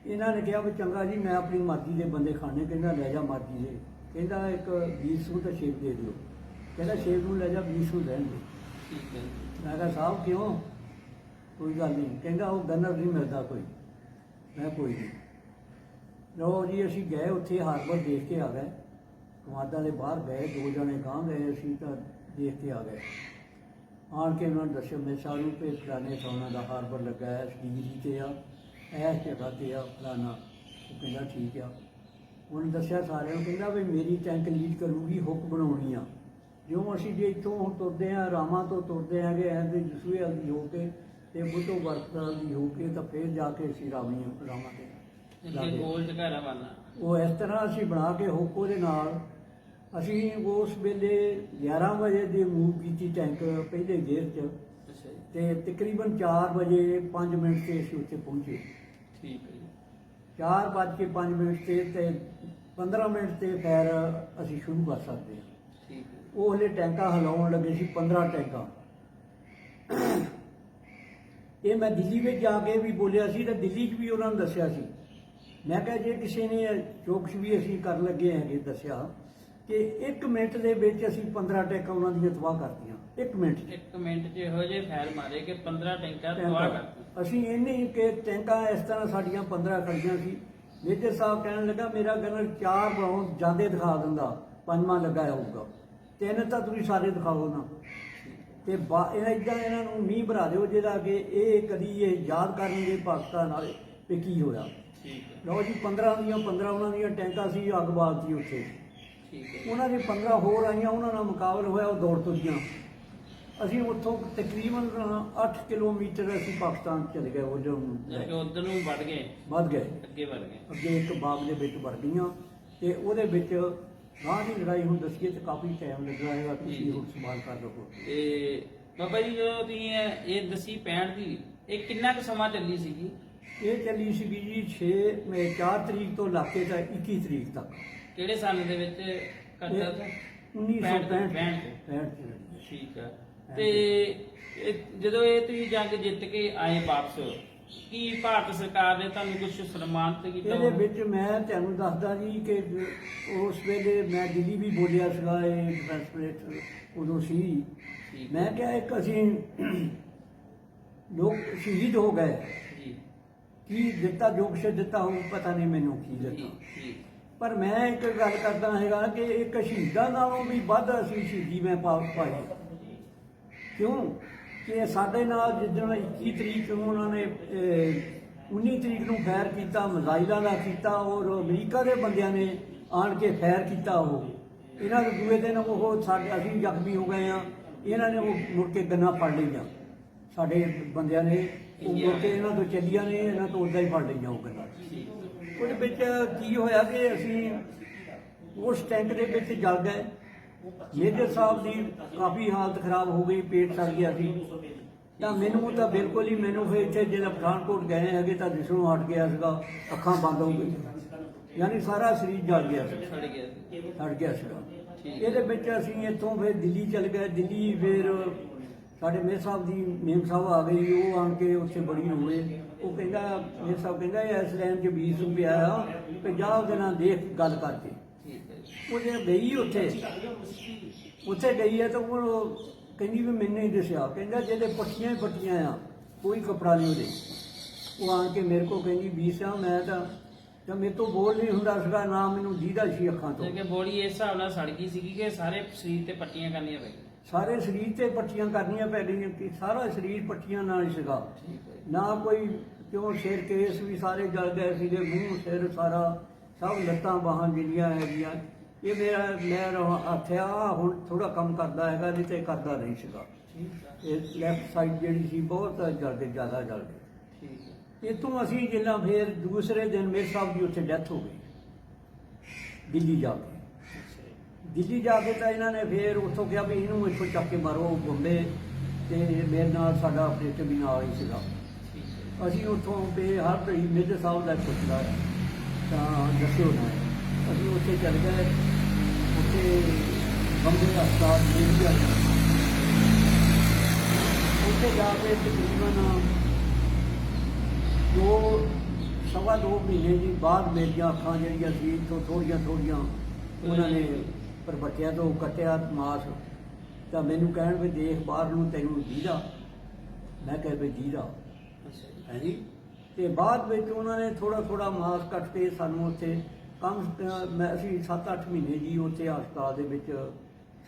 ਇਹਨਾਂ ਨੇ ਕਿਹਾ ਵੀ ਚੰਗਾ ਜੀ ਮੈਂ ਆਪਣੀ ਮਰਜ਼ੀ ਦੇ ਬੰਦੇ ਖਾਣੇ ਕਹਿੰਦਾ ਲੈ ਜਾ ਮਰਜ਼ੀ ਦੇ। ਕਹਿੰਦਾ ਇੱਕ 20 ਸੂ ਤਾਂ ਸ਼ੇਪ ਦੇ ਦਿਓ। ਕਹਿੰਦਾ ਸ਼ੇਪ ਨੂੰ ਲੈ ਜਾ 20 ਸੂ ਲੈਣ ਦੇ। ਠੀਕ ਹੈ ਮੈਂ ਕਿਹਾ ਸਾਹਿਬ ਕਿਉਂ? ਕੋਈ ਗੱਲ ਨਹੀਂ। ਕਹਿੰਦਾ ਉਹ ਗਨਰ ਨਹੀਂ ਮਿਲਦਾ ਕੋਈ। ਮੈਂ ਕੋਈ ਨਹੀਂ ਲੋ ਜੀ, ਅਸੀਂ ਗਏ ਉੱਥੇ ਹਾਰਬਰ ਦੇਖ ਕੇ ਆ ਗਏ। ਕਮਾਦਾਂ ਦੇ ਬਾਹਰ ਗਏ, ਦੋ ਜਣੇ ਗਾਂ ਗਏ, ਅਸੀਂ ਤਾਂ ਦੇਖ ਕੇ ਆ ਗਏ। ਆਣ ਕੇ ਉਹਨਾਂ ਨੇ ਦੱਸਿਆ ਮੈਂ ਸਾਨੂੰ ਤੇ ਫਲਾਣੇ ਥਾਣਾ ਦਾ ਹਾਰਬਰ ਲੱਗਾ ਹੈ ਸਟੀਰੀ ਤੇ ਆ ਇਸ ਜਗ੍ਹਾ ਤੇ ਆ, ਫਲਾਣਾ। ਉਹ ਕਹਿੰਦਾ ਠੀਕ ਆ। ਉਹਨੇ ਦੱਸਿਆ ਸਾਰਿਆਂ ਨੂੰ, ਕਹਿੰਦਾ ਵੀ ਮੇਰੀ ਟੈਂਕ ਲੀਡ ਕਰੂਗੀ, ਹੁੱਕ ਬਣਾਉਣੀ ਆ। ਜਿਉਂ ਅਸੀਂ ਜੇ ਇੱਥੋਂ ਹੁਣ ਤੁਰਦੇ ਆ ਰਾਮਾਂ ਤੋਂ ਤੁਰਦੇ ਆਗੇ ਐਂ ਦੇ ਜਸੂਏ ਵਾਲੀ ਹੋ ਕੇ ਤੇ ਬੁੱਢੋ ਵਰਤਾਂ ਦੀ ਹੋ ਕੇ ਤਾਂ ਫੇਰ ਜਾ ਕੇ ਅਸੀਂ ਤੇ ਅੱਗੇ ਲਾਗੇ। ਗੋਲ ਟਕਾਰਾ ਵਾਲਾ ਉਹ ਇਸ ਤਰ੍ਹਾਂ ਅਸੀਂ ਬਣਾ ਕੇ ਹੁੱਕੋ ਦੇ ਨਾਲ ਅਸੀਂ ਉਸ ਵੇਲੇ 11 ਵਜੇ ਦੀ ਮੂਵ ਕੀਤੀ ਟੈਂਕ ਪਹਿਲੇ ਗੇਅਰ 'ਚ ਤੇ ਤਕਰੀਬਨ 4 ਵਜੇ 5 ਮਿੰਟ ਤੇ ਅਸੀਂ ਉੱਥੇ ਪਹੁੰਚੇ। ਠੀਕ ਹੈ ਜੀ। 4 ਵੱਜ ਕੇ 5 ਮਿੰਟ ਤੇ ਤੇ 15 ਮਿੰਟ ਤੇ ਫਿਰ ਅਸੀਂ ਸ਼ੁਰੂ ਕਰ ਸਕਦੇ ਹਾਂ। ਠੀਕ ਹੈ ਉਹ ਹਲੇ ਟੈਂਕਾਂ ਹਿਲਾਉਣ ਲੱਗੇ ਸੀ 15 ਟੈਂਕਾਂ। ਇਹ ਮੈਂ ਦਿੱਲੀ ਵਿੱਚ ਜਾ ਕੇ ਵੀ ਬੋਲਿਆ ਸੀ ਤੇ ਦਿੱਲੀ 'ਚ ਵੀ ਉਹਨਾਂ ਨੂੰ ਦੱਸਿਆ ਸੀ। ਮੈਂ ਕਿਹਾ ਜੇ ਕਿਸੇ ਨੇ ਚੋਕਸ ਵੀ ਅਸੀਂ ਕਰਨ ਲੱਗੇ ਹੈਗੇ ਦੱਸਿਆ ਕਿ 1 ਮਿੰਟ ਦੇ ਵਿੱਚ ਅਸੀਂ 15 ਟੈਂਕਾਂ ਉਹਨਾਂ ਦੀਆਂ ਤਬਾਹ ਕਰਤੀਆਂ। 1 ਮਿੰਟ 'ਚ। ਇੱਕ ਮਿੰਟ 'ਚ ਇਹੋ ਜਿਹੇ ਫੈਰ ਮਾਰੇ ਕਿ 15 ਟੈਂਕਾਂ ਤਬਾਹ ਟੈਂਕਾਂ। ਕਰਤੀ ਅਸੀਂ ਇੰਨੇ ਹੀ ਕਿ ਟੈਂਕਾਂ ਇਸ ਤਰ੍ਹਾਂ ਸਾਡੀਆਂ 15 ਖੜੀਆਂ ਸੀ। ਮੇਜਰ ਸਾਹਿਬ ਕਹਿਣ ਲੱਗਾ ਮੇਰਾ ਗਨਰ ਚਾਰ ਰਾਉਂਡ ਜਾਂਦੇ ਦਿਖਾ ਦਿੰਦਾ ਪੰਜਵਾਂ ਲੱਗਾ ਹੋਊਗਾ। ਤਿੰਨ ਤਾਂ ਤੁਸੀਂ ਸਾਰੇ ਦਿਖਾਓ ਨਾ। ਤੇ ਬਾ- ਇਹ ਇਦਾਂ ਇਹਨਾਂ ਨੂੰ ਮੀਂਹ ਭਰਾ ਦਿਓ ਜਿਹਦਾ ਕਿ ਇਹ ਕਦੀ ਇਹ ਯਾਦ ਕਰਨਗੇ ਪਾਕਿਸਤਾਨ ਵਾਲੇ ਵੀ ਕੀ ਹੋਇਆ। ਠੀਕ ਹੈ। ਲਓ ਜੀ 15 ਦੀਆਂ 15 ਉਹਨਾਂ ਦੀਆਂ ਟੈਂਕਾਂ ਸੀ ਅੱਗ ਬਾਲਤੀ ਉੱਥੇ। ਠੀਕ ਹੈ। ਉਹਨਾਂ ਦੇ 15 ਹੋਰ ਆਈਆਂ ਉਹਨਾਂ ਨਾਲ ਮੁਕਾਬਲ ਹੋਇਆ ਉਹ ਦੌੜ ਤੁਰੀਆਂ ਅਸੀਂ ਉੱਥੋਂ ਤਕਰੀਬਨ 8 ਕਿਲੋਮੀਟਰ ਅਸੀਂ ਪਾਕਿਸਤਾਨ ਚਲੇ ਗਏ ਉਹ ਜੋ ਉਧਰ ਨੂੰ ਵੱਧ ਗਏ। ਵੱਧ ਗਏ। ਅੱਗੇ ਵੱਧ ਗਏ। ਅੱਗੇ ਇੱਕ ਬਾਗ ਦੇ ਵਿੱਚ ਵੜ ਗਈਆਂ ਤੇ ਉਹਦੇ ਵਿੱਚ ਗਾਂ ਦੀ ਲੜਾਈ ਹੁਣ ਦੱਸੀਏ ਤੇ ਕਾਫੀ ਟਾਈਮ ਲੱਗਾ ਹੈਗਾ ਤੁਸੀਂ। ਹੁਣ ਸਵਾਲ ਕਰ ਲਓ ਤੇ ਬਾਬਾ ਜੀ ਜਦੋਂ ਤੁਸੀਂ ਇਹ ਇਹ ਦਸੀ 65 ਦੀ ਇਹ ਕਿੰਨਾ ਕੁ ਸਮਾਂ ਚੱਲੀ ਸੀਗੀ? ਇਹ ਚੱਲੀ ਸੀਗੀ ਜੀ 6 ਮੈਂ 4 ਤਰੀਕ ਤੋਂ ਲਾ ਕੇ ਤਾਂ 21 ਤਰੀਕ ਤੱਕ। ਕਿਹੜੇ ਸਾਲ ਦੇ ਵਿੱਚ ਕਰਦਾ ਸੀ 1965 65 65 ਚ ਲੱਗੀ। ਠੀਕ ਆ। ਤੇ ਜਦੋਂ ਇਹ ਤੁਸੀਂ ਜੰਗ ਜਿੱਤ ਕੇ ਆਏ ਵਾਪਸ ਕੀ ਭਾਰਤ ਸਰਕਾਰ ਨੇ ਤੁਹਾਨੂੰ ਕੁਝ ਸਨਮਾਨਿਤ ਕੀਤਾ ਇਹਦੇ? ਵਿੱਚ ਮੈਂ ਤੁਹਾਨੂੰ ਦੱਸਦਾ ਜੀ ਕਿ ਉਸ ਵੇਲੇ ਮੈਂ ਦਿੱਲੀ ਵੀ ਬੋਲਿਆ ਸੀਗਾ ਇਹ ਡਿਫੈਂਸ ਮਿਨਿਸਟਰ ਉਦੋਂ ਸੀ। ਮੈਂ ਕਿਹਾ ਇੱਕ ਅਸੀਂ ਲੋਕ ਸ਼ਹੀਦ ਹੋ ਗਏ। ਜੀ। ਕੀ ਦਿੱਤਾ ਜੋ ਕੁਛ ਦਿੱਤਾ ਉਹ ਪਤਾ ਨਹੀਂ ਮੈਨੂੰ ਕੀ ਦਿੱਤਾ। ਪਰ ਮੈਂ ਇੱਕ ਗੱਲ ਕਰਦਾ ਹੈਗਾ ਕਿ ਇੱਕ ਸ਼ਹੀਦਾਂ ਨਾਲੋਂ ਵੀ ਵੱਧ ਅਸੀਂ ਸ਼ਹੀਦੀ ਮੈਂ ਪਾਈ। ਕਿਉਂ? ਕਿ ਸਾਡੇ ਨਾਲ ਜਿੱਦਣ 21 ਤਰੀਕ ਨੂੰ ਉਹਨਾਂ ਨੇ ਅਹ, 19 ਤਰੀਕ ਨੂੰ ਫੈਰ ਕੀਤਾ ਮਿਜ਼ਾਈਲਾਂ ਦਾ ਕੀਤਾ ਔਰ ਅਮਰੀਕਾ ਦੇ ਬੰਦਿਆਂ ਨੇ ਆਣ ਕੇ ਫੈਰ ਕੀਤਾ ਉਹ। ਇਹਨਾਂ ਦੇ ਦੂਏ ਦਿਨ ਉਹ ਸਾਡੇ ਅਸੀਂ ਜ਼ਖਮੀ ਹੋ ਗਏ ਆ ਇਹਨਾਂ ਨੇ ਉਹ ਮੁੜ ਕੇ ਗੰਨਾ ਫੜ ਲਈਆਂ। ਸਾਡੇ ਬੰਦਿਆਂ ਨੇ ਉਹ ਮੁੜ ਕੇ ਇਹਨਾਂ ਤੋਂ ਚੱਲੀਆਂ ਨੇ ਇਹਨਾਂ ਤੋਂ ਉਦਾਂ ਹੀ ਫੜ ਲਈਆਂ ਉਹ ਗੰਨਾ। ਉਹਦੇ ਵਿੱਚ ਕੀ ਹੋਇਆ ਕਿ ਅਸੀਂ ਉਸ ਟੈਂਕ ਦੇ ਵਿੱਚ ਜਲ ਗਏ। ਮੇਜਰ ਸਾਹਿਬ ਦੀ ਕਾਫੀ ਹਾਲਤ ਖਰਾਬ ਹੋ ਗਈ ਪੇਟ ਸੜ ਗਿਆ ਸੀ। ਤਾਂ ਮੈਨੂੰ ਤਾਂ ਬਿਲਕੁਲ ਹੀ ਮੈਨੂੰ ਫਿਰ ਇੱਥੇ ਜਿਹੜਾ ਪਠਾਨਕੋਟ ਗਏ ਹੈਗੇ ਤਾਂ ਦਿਸਣੋਂ ਹਟ ਗਿਆ ਸੀਗਾ ਅੱਖਾਂ ਬੰਦ ਹੋ ਗਈਆਂ। ਯਾਨੀ ਸਾਰਾ ਸਰੀਰ ਜਲ ਗਿਆ ਸੀ। ਛੱਡ ਗਿਆ ਸੀ। ਗਿਆ ਸੀਗਾ। ਇਹਦੇ ਵਿੱਚ ਅਸੀਂ ਇੱਥੋਂ ਫਿਰ ਦਿੱਲੀ ਚਲ ਗਏ। ਦਿੱਲੀ ਫਿਰ ਸਾਡੇ ਮੇਰ ਸਾਹਿਬ ਦੀ ਮੇਮ ਸਾਹਿਬ ਆ ਗਈ ਉਹ ਆਣ ਕੇ ਉੱਥੇ ਬੜੀ ਹੋਏ ਉਹ ਕਹਿੰਦਾ ਮੇਰ ਸਾਹਿਬ ਕਹਿੰਦਾ ਇਸ ਲੈਣ 'ਚ 20 ਰੁਪਏ ਆ ਤੇ ਜਾ ਉਹਦੇ ਨਾਲ ਦੇਖ ਗੱਲ ਕਰਕੇ। ਉਹ ਜੇ ਗਈ ਉੱਥੇ। ਉੱਥੇ ਗਈ ਹੈ ਤਾਂ ਉਹ ਕਹਿੰਦੀ ਵੀ ਮੈਨੂੰ ਨਹੀਂ ਦੱਸਿਆ। ਕਹਿੰਦਾ ਜਿਹਦੇ ਪੱਟੀਆਂ ਹੀ ਪੱਟੀਆਂ ਆ ਕੋਈ ਕਪੜਾ ਨਹੀਂ ਉਹਦੇ। ਉਹ ਆਣ ਕੇ ਮੇਰੇ ਕੋਲ ਕਹਿੰਦੀ ਵੀ ਸਿਆ ਮੈਂ ਤਾਂ ਤਾਂ ਮੇਰੇ ਤੋਂ ਬੋਲ ਨਹੀਂ ਹੁੰਦਾ ਸੀਗਾ ਨਾ ਮੈਨੂੰ ਦੀਦਾ ਸੀ ਅੱਖਾਂ ਤੋਂ। ਕਿ ਬੋਡੀ ਇਸ ਹਿਸਾਬ ਨਾਲ ਸੜ ਗਈ ਸੀਗੀ ਕਿ ਸਾਰੇ ਸਰੀਰ ਤੇ ਪੱਟੀਆਂ ਕਰਨੀਆਂ ਪੈ ਗਈਆਂ। ਸਾਰੇ ਸਰੀਰ ਤੇ ਪੱਟੀਆਂ ਕਰਨੀਆਂ ਪੈ ਗਈਆਂ ਕਿ ਸਾਰਾ ਸਰੀਰ ਪੱਟੀਆਂ ਨਾਲ ਹੀ ਸੀਗਾ। ਹੈ ਨਾ ਕੋਈ ਕਿਉਂ ਸਿਰ ਕੇਸ ਵੀ ਸਾਰੇ ਜਲ ਗਏ ਸੀਗੇ ਮੂੰਹ ਸਿਰ ਸਾਰਾ ਸਭ ਲੱਤਾਂ ਬਾਹਾਂ ਜਿਹੜੀਆਂ ਹੈਗੀਆਂ। ਇਹ ਮੇਰਾ ਮੈਂ ਹੱਥਿਆ ਹੁਣ ਥੋੜਾ ਕੰਮ ਕਰਦਾ ਹੈਗਾ ਨਹੀਂ ਤੇ ਕਰਦਾ ਨਹੀਂ ਸੀਗਾ। ਇਹ ਲੈਫਟ ਸਾਈਡ ਜਿਹੜੀ ਸੀ ਬਹੁਤ ਜਲ ਕੇ ਜ਼ਿਆਦਾ ਜਲ ਗਈ ਠੀਕ ਹੈ ਇਤੋਂ ਅਸੀਂ ਜਿੱਦਾਂ ਫੇਰ ਦੂਸਰੇ ਦਿਨ ਮੇਰੇ ਸਾਹਿਬ ਦੀ ਉੱਥੇ ਡੈਥ ਹੋ ਗਈ। ਦਿੱਲੀ ਜਾ ਕੇ। ਦਿੱਲੀ ਜਾ ਕੇ ਤਾਂ ਇਹਨਾਂ ਨੇ ਫੇਰ ਉੱਥੋਂ ਕਿਹਾ ਵੀ ਇਹਨੂੰ ਇੱਥੋਂ ਚੱਕ ਕੇ ਮਾਰੋ ਬੰਬੇ। ਤੇ ਮੇਰੇ ਨਾਲ ਸਾਡਾ ਆਪਰੇਟਰ ਵੀ ਨਾਲ ਹੀ ਸੀਗਾ। ਅਸੀਂ ਉੱਥੋਂ ਤੇ ਹਰ ਘੜੀ ਮੇਜਰ ਸਾਹਿਬ ਦਾ ਪੁੱਛਦਾ ਤਾਂ ਦੱਸਿਓ ਨਾ। ਅਸੀਂ ਉੱਥੇ ਚੱਲ ਗਏ। ਉੱਥੇ ਬੰਬੇ ਹਸਪਤਾਲ ਦੇ ਵਿੱਚ ਉੱਥੇ ਜਾ ਕੇ ਤਕਰੀਬਨ ਦੋ ਸਵਾ ਦੋ ਮਹੀਨੇ ਦੀ ਬਾਅਦ ਮੇਰੀਆਂ ਅੱਖਾਂ ਜਿਹੜੀਆਂ ਸੀ ਤੋਂ ਥੋੜੀਆਂ ਥੋੜੀਆਂ ਉਹਨਾਂ ਨੇ ਪਰਬੱਟਿਆਂ ਤੋਂ ਕੱਟਿਆ ਮਾਸ। ਤਾਂ ਮੈਨੂੰ ਕਹਿਣ ਵੀ ਦੇਖ ਬਾਹਰ ਨੂੰ ਤੈਨੂੰ ਦੀਦਾ ਮੈਂ ਕਿਹਾ ਵੀ ਦੀਦਾ ਅੱਛਾ ਜੀ। ਹੈ ਜੀ? ਤੇ ਬਾਅਦ ਵਿੱਚ ਉਹਨਾਂ ਨੇ ਥੋੜਾ ਥੋੜਾ ਮਾਸ ਕੱਟ ਕੇ ਸਾਨੂੰ ਉੱਥੇ ਕੰਮ ਮੈਂ ਅਸੀਂ 7-8 ਮਹੀਨੇ ਜੀ ਉੱਥੇ ਹਸਪਤਾਲ ਦੇ ਵਿੱਚ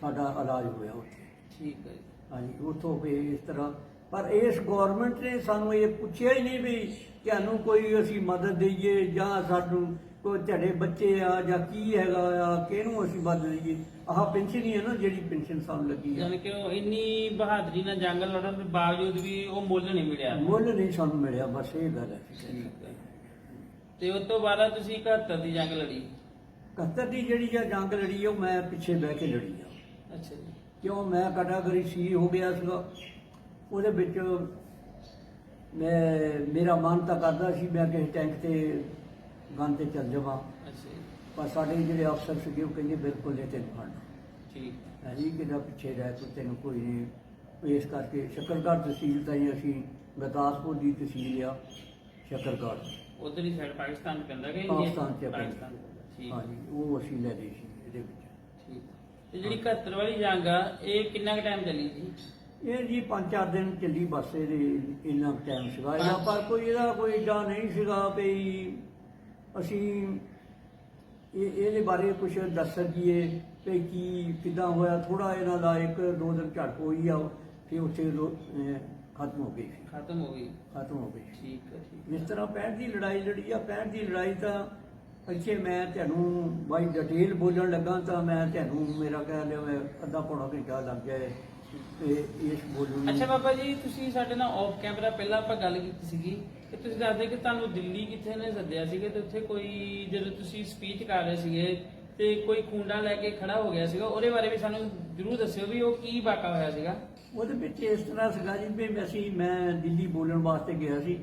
ਸਾਡਾ ਇਲਾਜ ਹੋਇਆ ਉੱਥੇ। ਠੀਕ ਹੈ ਜੀ। ਹਾਂਜੀ ਉੱਥੋਂ ਵੀ ਇਸ ਤਰ੍ਹਾਂ। ਪਰ ਇਸ ਗਵਰਨਮੈਂਟ ਨੇ ਸਾਨੂੰ ਇਹ ਪੁੱਛਿਆ ਹੀ ਨਹੀਂ ਵੀ ਤੁਹਾਨੂੰ ਕੋਈ ਅਸੀਂ ਮਦਦ ਦਈਏ ਜਾਂ ਸਾਨੂੰ ਕੋਈ ਤੁਹਾਡੇ ਬੱਚੇ ਆ ਜਾਂ ਕੀ ਹੈਗਾ ਆ ਕਿਹਨੂੰ ਅਸੀਂ ਮਦਦ ਦਈਏ? ਆਹ ਪੈਨਸ਼ਨ ਹੀ ਹੈ ਨਾ ਜਿਹੜੀ ਪੈਨਸ਼ਨ ਸਾਨੂੰ ਲੱਗੀ ਆ। ਜਾਣੀ ਕਿ ਉਹ ਇੰਨੀ ਬਹਾਦਰੀ ਨਾਲ ਜੰਗ ਲੜਨ ਦੇ ਬਾਵਜੂਦ ਵੀ ਉਹ ਮੁੱਲ ਨਹੀਂ ਮਿਲਿਆ। ਮੁੱਲ ਨਹੀਂ ਸਾਨੂੰ ਮਿਲਿਆ ਬਸ ਇਹ ਗੱਲ ਹੈ। ਠੀਕ ਹੈ। ਤੇ ਉਸ ਤੋਂ ਬਾਅਦ ਤੁਸੀਂ 71 ਦੀ ਜੰਗ ਲੜੀ। ਕੱਤਰ ਦੀ ਜਿਹੜੀ ਆ ਜੰਗ ਲੜੀ ਉਹ ਮੈਂ ਪਿੱਛੇ ਬਹਿ ਕੇ ਲੜੀ ਆ। ਅੱਛਾ ਜੀ। ਕਿਉਂ? ਮੈਂ ਕੈਟਾਗਰੀ ਸੀ ਹੋ ਗਿਆ ਸੀਗਾ। ਉਹਦੇ ਵਿੱਚ ਮੈਂ ਮੇਰਾ ਮਨ ਤਾਂ ਕਰਦਾ ਸੀ ਮੈਂ ਕਿਸੇ ਟੈਂਕ ਤੇ ਗਨ ਤੇ ਚੱਲ ਜਾਵਾਂ। ਅੱਛਾ ਜੀ। ਪਰ ਸਾਡੇ ਜਿਹੜੇ ਅਫਸਰ ਸੀਗੇ ਉਹ ਕਹਿੰਦੇ ਬਿਲਕੁਲ ਇਹ ਤੈਨੂੰ ਫੜਨਾ ਠੀਕ। ਹੈ ਜੀ ਕਿਦਾ ਪਿੱਛੇ ਰਹਿ ਤੂੰ ਤੈਨੂੰ ਕੋਈ ਨਹੀਂ। ਇਸ ਕਰਕੇ ਸ਼ਕਰਗੜ੍ਹ ਤਹਿਸੀਲ ਤਾਂ ਹੀ ਅਸੀਂ ਗੁਰਦਾਸਪੁਰ ਦੀ ਤਹਿਸੀਲ ਆ ਸ਼ਕਰਗੜ੍ਹ। ਉਧਰ ਹੀ ਸਾਈਡ ਪਾਕਿਸਤਾਨ ਚ ਪੈਂਦਾ ਕਿ ਇੰਡੀਆ? ਪਾਕਿਸਤਾਨ ਚ। ਪਾਕਿਸਤਾਨ ਠੀਕ। ਹਾਂਜੀ ਉਹ ਅਸੀਂ ਲੈ ਲਈ ਸੀ ਇਹਦੇ ਵਿੱਚ। ਠੀਕ। ਤੇ ਜਿਹੜੀ 71 ਵਾਲੀ ਜੰਗ ਆ ਇਹ ਕਿੰਨਾ ਕੁ ਟਾਈਮ ਚੱਲੀ ਸੀ? ਇਹ ਜੀ ਪੰਜ ਚਾਰ ਦਿਨ ਚੱਲੀ ਬੱਸ ਇਹਦੇ ਇੰਨਾ ਟਾਈਮ ਸੀਗਾ। ਇਹਦਾ ਪਰ ਕੋਈ ਇਹਦਾ ਕੋਈ ਏਡਾ ਨਹੀਂ ਸੀਗਾ ਵੀ ਅਸੀਂ ਇਹ ਇਹਦੇ ਬਾਰੇ ਕੁਝ ਦੱਸ ਸਕੀਏ ਵੀ ਕੀ ਕਿਦਾਂ ਹੋਇਆ। ਥੋੜਾ ਇਹਨਾਂ ਦਾ ਇੱਕ ਦੋ ਦਿਨ ਝਟ ਹੋਈ ਆ ਫਿਰ ਉੱਥੇ ਅਹ ਖਤਮ ਹੋ ਗਈ ਸੀ। ਖਤਮ ਹੋ ਗਈ। ਖਤਮ ਹੋ ਗਈ ਠੀਕ ਹੈ ਠੀਕ ਜਿਸ ਤਰ੍ਹਾਂ 65 ਦੀ ਲੜਾਈ ਲੜੀ ਆ 65 ਦੀ ਲੜਾਈ ਤਾਂ ਇੱਥੇ ਮੈਂ ਤੁਹਾਨੂੰ ਬਾਈ ਡਿਟੇਲ ਬੋਲਣ ਲੱਗਾ ਤਾਂ ਮੈਂ ਤੁਹਾਨੂੰ ਮੇਰਾ ਕਹਿ ਲਿਆ ਮੈਂ ਅੱਧਾ ਪੌਣਾ ਘੰਟਾ ਲੱਗ ਜਾਏ ਤੇ ਇਸ ਬੋਲੂ ਨੂੰ। ਅੱਛਾ ਬਾਬਾ ਜੀ ਤੁਸੀਂ ਸਾਡੇ ਨਾਲ ਆਫ ਕੈਮਰਾ ਪਹਿਲਾਂ ਆਪਾਂ ਗੱਲ ਕੀਤੀ ਸੀਗੀ ਕਿ ਤੁਸੀਂ ਦੱਸਦੇ ਕਿ ਤੁਹਾਨੂੰ ਦਿੱਲੀ ਕਿੱਥੇ ਨੇ ਸੱਦਿਆ ਸੀਗਾ ਤੇ ਉੱਥੇ ਕੋਈ ਜਦੋਂ ਤੁਸੀਂ ਸਪੀਚ ਕਰ ਰਹੇ ਸੀਗੇ ਤੇ ਕੋਈ ਖੁੰਡਾ ਲੈ ਕੇ ਖੜਾ ਹੋ ਗਿਆ ਸੀਗਾ ਉਹਦੇ ਬਾਰੇ ਵੀ ਸਾਨੂੰ ਜਰੂਰ ਦੱਸਿਓ ਵੀ ਉਹ ਕੀ ਵਾਕਾ ਹੋਇਆ ਸੀਗਾ। ਉਹਦੇ ਵਿੱਚ ਇਸ ਤਰ੍ਹਾਂ ਸੀਗਾ ਜੀ ਵੀ ਅਸੀਂ ਮੈਂ ਦਿੱਲੀ ਬੋਲਣ ਵਾਸਤੇ ਗਿਆ ਸੀ।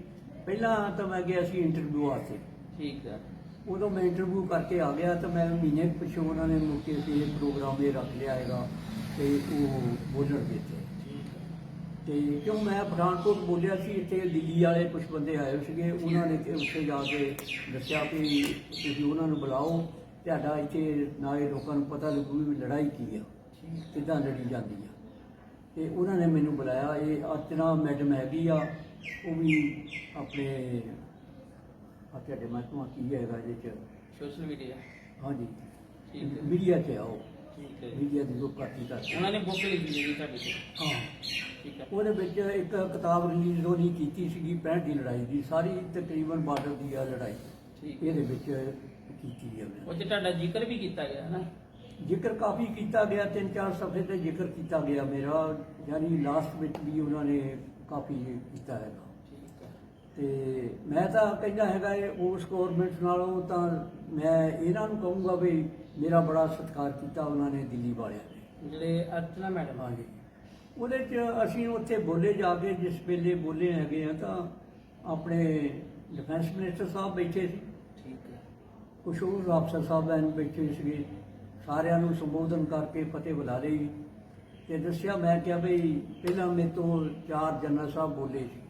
ਪਹਿਲਾਂ ਤਾਂ ਮੈਂ ਗਿਆ ਸੀ ਇੰਟਰਵਿਊ ਵਾਸਤੇ। ਠੀਕ ਹੈ ਉਦੋਂ ਮੈਂ ਇੰਟਰਵਿਊ ਕਰਕੇ ਆ ਗਿਆ ਤਾਂ ਮੈਂ ਮਹੀਨੇ ਪਿੱਛੋਂ ਉਹਨਾਂ ਨੇ ਮੁੱਕੇ ਸੀ ਇਹ ਪ੍ਰੋਗਰਾਮ ਇਹ ਰੱਖ ਲਿਆ ਹੈਗਾ ਤੇ ਉਹ ਬੋਲਣ ਦੇ ਤੇ ਤੇ ਕਿਉਂ ਮੈਂ ਪਠਾਨਕੋਟ ਬੋਲਿਆ ਸੀ ਇੱਥੇ ਦਿੱਲੀ ਵਾਲੇ ਕੁਝ ਬੰਦੇ ਆਏ ਸੀਗੇ ਉਹਨਾਂ ਨੇ ਉੱਥੇ ਜਾ ਕੇ ਦੱਸਿਆ ਕਿ ਤੁਸੀਂ ਉਹਨਾਂ ਨੂੰ ਬੁਲਾਓ। ਤੁਹਾਡਾ ਇੱਥੇ ਨਾਲੇ ਲੋਕਾਂ ਨੂੰ ਪਤਾ ਲੱਗੂ ਵੀ ਲੜਾਈ ਕੀ ਆ ਕਿੱਦਾਂ ਲੜੀ ਜਾਂਦੀ ਆ। ਤੇ ਉਹਨਾਂ ਨੇ ਮੈਨੂੰ ਬੁਲਾਇਆ ਇਹ ਅਰਚਨਾ ਮੈਡਮ ਹੈਗੀ ਆ ਉਹ ਵੀ ਆਪਣੇ ਆ ਤੁਹਾਡੇ ਮਹਤਮਾ ਕੀ ਹੈਗਾ ਇਹਦੇ ਚ? Social media. ਹਾਂਜੀ। ਠੀਕ ਹੈ। ਮੀਡੀਆ ਤੇ ਆਓ। ਠੀਕ ਹੈ। ਜੀ। ਮੀਡੀਆ ਦੀ ਲੋਕ ਕਰਤੀ ਕਰਦੇ ਉਹਨਾਂ ਨੇ ਬੁੱਕ ਲਿਖੀ ਸੀ ਤੁਹਾਡੇ ਕੋਲ। ਹਾਂ। ਠੀਕ ਹੈ। ਉਹਦੇ ਵਿੱਚ ਇੱਕ ਕਿਤਾਬ ਰਿਲੀਜ਼ ਉਹਦੀ ਕੀਤੀ ਸੀਗੀ 65 ਦੀ ਲੜਾਈ ਦੀ ਸਾਰੀ ਤਕਰੀਬਨ ਬਾਰਡਰ ਦੀ ਆ ਲੜਾਈ। ਠੀਕ ਇਹਦੇ ਵਿੱਚ ਕੀਤੀ ਹੈ। ਉਹ 'ਚ ਤੁਹਾਡਾ ਜ਼ਿਕਰ ਵੀ ਕੀਤਾ ਗਿਆ ਨਾ ਜ਼ਿਕਰ ਕਾਫੀ ਕੀਤਾ ਗਿਆ ਤਿੰਨ ਚਾਰ ਸਫ਼ੇ ਤੇ ਜ਼ਿਕਰ ਕੀਤਾ ਗਿਆ ਮੇਰਾ ਯਾਨੀ ਲਾਸਟ ਵਿੱਚ ਵੀ ਉਹਨਾਂ ਨੇ ਕਾਫੀ ਕੀਤਾ ਹੈਗਾ। ਤੇ ਮੈਂ ਤਾਂ ਕਹਿੰਦਾ ਹੈਗਾ ਇਹ ਉਸ ਗਵਰਨਮੈਂਟ ਨਾਲੋਂ ਤਾਂ ਮੈਂ ਇਹਨਾਂ ਨੂੰ ਕਹੂੰਗਾ ਵੀ ਮੇਰਾ ਬੜਾ ਸਤਿਕਾਰ ਕੀਤਾ ਉਹਨਾਂ ਨੇ ਦਿੱਲੀ ਵਾਲਿਆਂ ਨੇ। ਜਿਹੜੇ ਅਰਚਨਾ ਮੈਡਮ। ਆ ਹਾਂਜੀ। ਉਹਦੇ ਚ ਅਸੀਂ ਉੱਥੇ ਬੋਲੇ ਜਾ ਕੇ ਜਿਸ ਵੇਲੇ ਬੋਲੇ ਹੈਗੇ ਆ ਤਾਂ ਆਪਣੇ ਡਿਫੈਂਸ ਮਿਨਿਸਟਰ ਸਾਹਿਬ ਬੈਠੇ ਸੀ। ਕੁਛ ਹੋਰ ਅਫਸਰ ਸਾਹਿਬਾਨ ਬੈਠੇ ਸੀਗੇ ਸਾਰਿਆਂ ਨੂੰ ਸੰਬੋਧਨ ਕਰਕੇ ਫਤਿਹ ਬੁਲਾ ਲਈ ਤੇ ਦੱਸਿਆ ਮੈਂ ਕਿਹਾ ਬਈ ਪਹਿਲਾਂ ਮੇਰੇ ਤੋਂ ਚਾਰ ਜਨਰਲ ਸਾਹਿਬ ਬੋਲੇ ਸੀ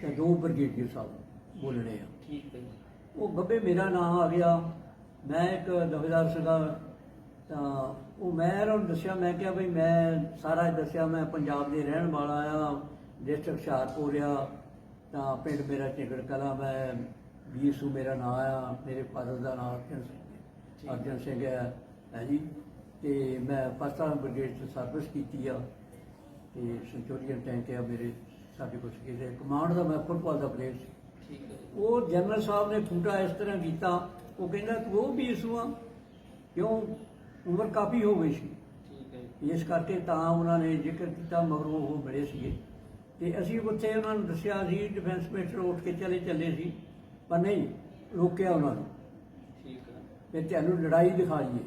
ਤੇ ਦੋ ਬ੍ਰਿਗੇਡੀਅਰ ਸਾਹਿਬ ਬੋਲਣੇ ਆ ਠੀਕ ਹੈ। ਉਹ ਗੱਬੇ ਮੇਰਾ ਨਾਮ ਆ ਗਿਆ ਮੈਂ ਇੱਕ ਦਫੇਦਾਰ ਸੀਗਾ ਤਾਂ ਉਹ ਮੈਂ ਉਹਨਾਂ ਨੂੰ ਦੱਸਿਆ ਮੈਂ ਕਿਹਾ ਬਈ ਮੈਂ ਸਾਰਾ ਦੱਸਿਆ ਮੈਂ ਪੰਜਾਬ ਦੇ ਰਹਿਣ ਵਾਲਾ ਆ ਡਿਸਟ੍ਰਿਕਟ ਹੁਸ਼ਿਆਰਪੁਰ ਆ ਤਾਂ ਪਿੰਡ ਮੇਰਾ ਝਿਗੜ ਕਲਾ ਮੈਂ ਬੀਸੂ ਮੇਰਾ ਨਾਮ ਆ ਮੇਰੇ ਫਾਦਰ ਦਾ ਨਾਮ ਅਰਜਨ ਸਿੰਘ ਅਰਜਨ ਸਿੰਘ ਹੈ ਹੈ ਜੀ? ਤੇ ਮੈਂ ਆਰਮ ਬ੍ਰਿਗੇਡ ਚ ਸਰਵਿਸ ਕੀਤੀ ਆ। ਤੇ ਸੈਂਚੁਰੀਅਨ ਟੈਂਕ ਆ ਮੇਰੇ ਸਾਡੇ ਕੋਲ ਸੀਗੇ। ਕਮਾਂਡ ਦਾ ਮੈਂ ਫੁੱਟਬਾਲ ਦਾ ਪਲੇਅਰ ਸੀ। ਠੀਕ ਹੈ ਜੀ। ਉਹ ਜਨਰਲ ਸਾਹਿਬ ਨੇ ਖੂਟਾ ਇਸ ਤਰ੍ਹਾਂ ਕੀਤਾ ਉਹ ਕਹਿੰਦਾ ਤੂੰ ਉਹ ਵੀ ਇਸੂਆ ਕਿਉਂ? ਉਮਰ ਕਾਫੀ ਹੋ ਗਈ ਸੀ। ਠੀਕ ਹੈ ਜੀ। ਇਸ ਕਰਕੇ ਤਾਂ ਉਹਨਾਂ ਨੇ ਜ਼ਿਕਰ ਕੀਤਾ ਮਗਰੋਂ ਉਹ ਮਿਲੇ ਸੀਗੇ। ਤੇ ਅਸੀਂ ਉੱਥੇ ਉਹਨਾਂ ਨੂੰ ਦੱਸਿਆ ਸੀ ਡਿਫੈਂਸ ਮਿਨਿਸਟਰ ਉੱਠ ਕੇ ਚਲੇ ਚੱਲੇ ਸੀ। ਪਰ ਨਹੀਂ ਰੋਕਿਆ ਉਹਨਾਂ ਨੂੰ। ਠੀਕ ਹੈ ਤੇ ਤੁਹਾਨੂੰ ਲੜਾਈ ਦਿਖਾਈਏ।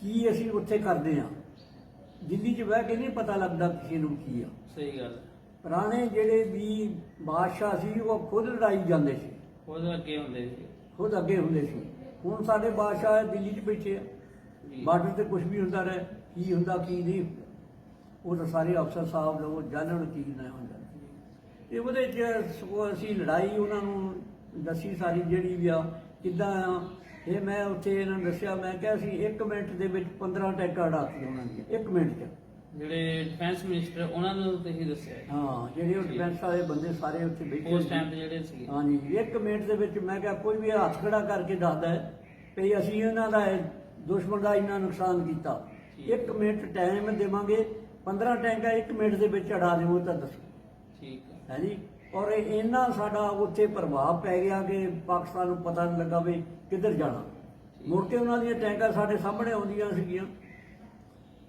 ਕੀ ਅਸੀਂ ਉੱਥੇ ਕਰਦੇ ਆ ਦਿੱਲੀ 'ਚ ਬਹਿ ਕੇ ਨਹੀਂ ਪਤਾ ਲੱਗਦਾ ਕਿਸੇ ਨੂੰ ਕੀ ਆ। ਸਹੀ ਗੱਲ। ਪੁਰਾਣੇ ਜਿਹੜੇ ਵੀ ਬਾਦਸ਼ਾਹ ਸੀ ਉਹ ਖੁਦ ਲੜਾਈ ਜਾਂਦੇ ਸੀ। ਉਹਦੇ ਅੱਗੇ ਹੁੰਦੇ ਸੀ। ਖੁਦ ਅੱਗੇ ਹੁੰਦੇ ਸੀ। ਹੁਣ ਸਾਡੇ ਬਾਦਸ਼ਾਹ ਦਿੱਲੀ 'ਚ ਬੈਠੇ ਆ। ਜੀ। ਬਾਰਡਰ ਤੇ ਕੁਝ ਵੀ ਹੁੰਦਾ ਰਹੇ ਕੀ ਹੁੰਦਾ ਕੀ ਨਹੀਂ ਉਹ ਤਾਂ ਸਾਰੇ ਅਫਸਰ ਸਾਹਿਬ ਲੋਕ ਜਾਣਨ ਕੀ ਨਾ ਹੁੰਦਾ ਤੇ ਉਹਦੇ 'ਚ ਸਗੋਂ ਅਸੀਂ ਲੜਾਈ ਉਹਨਾਂ ਨੂੰ ਦੱਸੀ ਸਾਰੀ ਜਿਹੜੀ ਵੀ ਆ ਕਿੱਦਾਂ ਆ ਇਹ ਮੈਂ ਉੱਥੇ ਇਹਨਾਂ ਨੂੰ ਦੱਸਿਆ ਮੈਂ ਕਿਹਾ ਸੀ 1 ਮਿੰਟ ਦੇ ਵਿੱਚ 15 ਟੈਂਕਾਂ ਉਡਾਤੀ ਉਹਨਾਂ ਦੀ 1 ਮਿੰਟ 'ਚ। ਜਿਹੜੇ ਡਿਫੈਂਸ ਮਿਨਿਸਟਰ ਉਹਨਾਂ ਨੂੰ ਤੁਸੀਂ ਦੱਸਿਆ ਹੈ। ਜਿਹੜੇ ਉਹ ਡਿਫੈਂਸ ਵਾਲੇ ਬੰਦੇ ਸਾਰੇ ਉੱਥੇ ਬੈਠੇ ਉਸ ਸੀ। ਟਾਈਮ ਤੇ ਜਿਹੜੇ ਸੀਗੇ। ਹਾਂਜੀ ਇੱਕ ਮਿੰਟ ਦੇ ਵਿੱਚ ਮੈਂ ਕਿਹਾ ਕੋਈ ਵੀ ਹੱਥ ਖੜਾ ਕਰਕੇ ਦੱਸਦਾ ਹੈ ਵੀ ਅਸੀਂ ਇਹਨਾਂ ਦਾ ਦੁਸ਼ਮਣ ਦਾ ਇੰਨਾ ਨੁਕਸਾਨ ਕੀਤਾ। ਠੀਕ। ਇੱਕ ਮਿੰਟ ਟਾਈਮ ਦੇਵਾਂਗੇ 15 ਟੈਂਕਾਂ ਇੱਕ ਮਿੰਟ ਦੇ ਵਿੱਚ ਅੜਾ ਦਿਓ ਤਾਂ ਦੱਸੋ। ਠੀਕ ਹੈ। ਹੈ ਜੀ? ਔਰ ਇਹ ਇੰਨਾ ਸਾਡਾ ਉੱਥੇ ਪ੍ਰਭਾਵ ਪੈ ਗਿਆ ਕਿ ਪਾਕਿਸਤਾਨ ਨੂੰ ਪਤਾ ਨਹੀਂ ਲੱਗਾ ਵੀ ਕਿੱਧਰ ਜਾਣਾ। ਮੁੜ ਕੇ ਉਹਨਾਂ ਦੀਆਂ ਟੈਂਕਾਂ ਸਾਡੇ ਸਾਹਮਣੇ ਆਉਂਦੀਆਂ ਸੀਗੀਆਂ।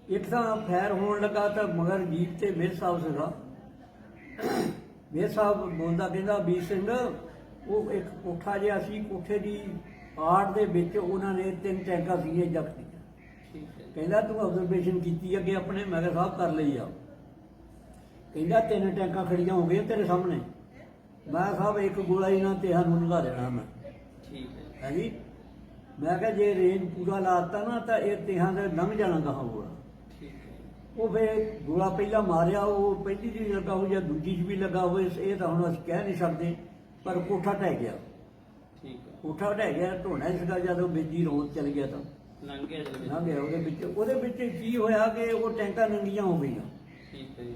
ਇੱਕ ਤਾਂ ਫੈਰ ਹੋਣ ਲੱਗਾ ਤਾਂ ਮਗਰ ਜੀਪ ਤੇ ਮੇਰ ਸਾਹਿਬ ਸੀਗਾ। ਮੇਰ ਸਾਹਿਬ ਬੋਲਦਾ ਕਹਿੰਦਾ ਵੀਰ ਸਿੰਘ ਉਹ ਇੱਕ ਕੋਠਾ ਜਿਹਾ ਸੀ ਕੋਠੇ ਦੀ ਆੜ ਦੇ ਵਿੱਚ ਉਹਨਾਂ ਨੇ ਤਿੰਨ ਟੈਂਕਾਂ ਸੀਗੀਆਂ ਹੈ। ਕਹਿੰਦਾ ਤੂੰ ਆਬਜ਼ਰਵੇਸ਼ਨ ਕੀਤੀ ਅੱਗੇ ਆਪਣੇ? ਮੈਂ ਕਿਹਾ ਸਾਹਿਬ ਕਰ ਲਈ ਆ। ਕਹਿੰਦਾ ਤਿੰਨ ਟੈਂਕਾਂ ਖੜੀਆਂ ਹੋ ਗਈਆਂ ਤੇਰੇ ਸਾਹਮਣੇ। ਮੈਂ ਸਾਹਿਬ ਇੱਕ ਗੋਲਾ ਹੀ ਨਾ ਤੇ ਸਾਨੂੰ ਲਗਾ ਦੇਣਾ ਮੈਂ। ਠੀਕ ਹੈ। ਹੈ ਜੀ? ਮੈਂ ਕਿਹਾ ਜੇ ਰੇਂਜ ਪੂਰਾ ਲਾਤਾ ਨਾ ਤਾਂ ਇਹ ਤਿਹਾਂ ਦੇ ਲੰਘ ਜਾਣਾ ਕਹਾਂ ਗੋਲਾ। ਠੀਕ ਹੈ। ਉਹ ਫੇ ਗੋਲਾ ਪਹਿਲਾਂ ਮਾਰਿਆ ਉਹ ਪਹਿਲੀ ਦੀ ਲੱਗਾ ਹੋ ਜਾਂ ਦੂਜੀ 'ਚ ਵੀ ਲੱਗਾ ਹੋਵੇ ਇਹ ਤਾਂ ਹੁਣ ਅਸੀਂ ਕਹਿ ਨਹੀਂ ਸਕਦੇ ਪਰ ਕੋਠਾ ਢਹਿ ਗਿਆ। ਠੀਕ ਹੈ। ਕੋਠਾ ਢਹਿ ਗਿਆ ਢੋਣਾ ਸੀਗਾ ਜਦੋਂ ਬੇਜੀ ਰੋਡ ਚਲ ਗਿਆ ਤਾਂ। ਲੰਘ ਗਿਆ ਉਹਦੇ ਵਿੱਚ ਉਹਦੇ ਵਿੱਚ ਕੀ ਹੋਇਆ ਕਿ ਉਹ ਟੈਂਕਾਂ ਨੰਗੀਆਂ ਹੋ ਗਈਆਂ। ਠੀਕ ਹੈ ਜੀ।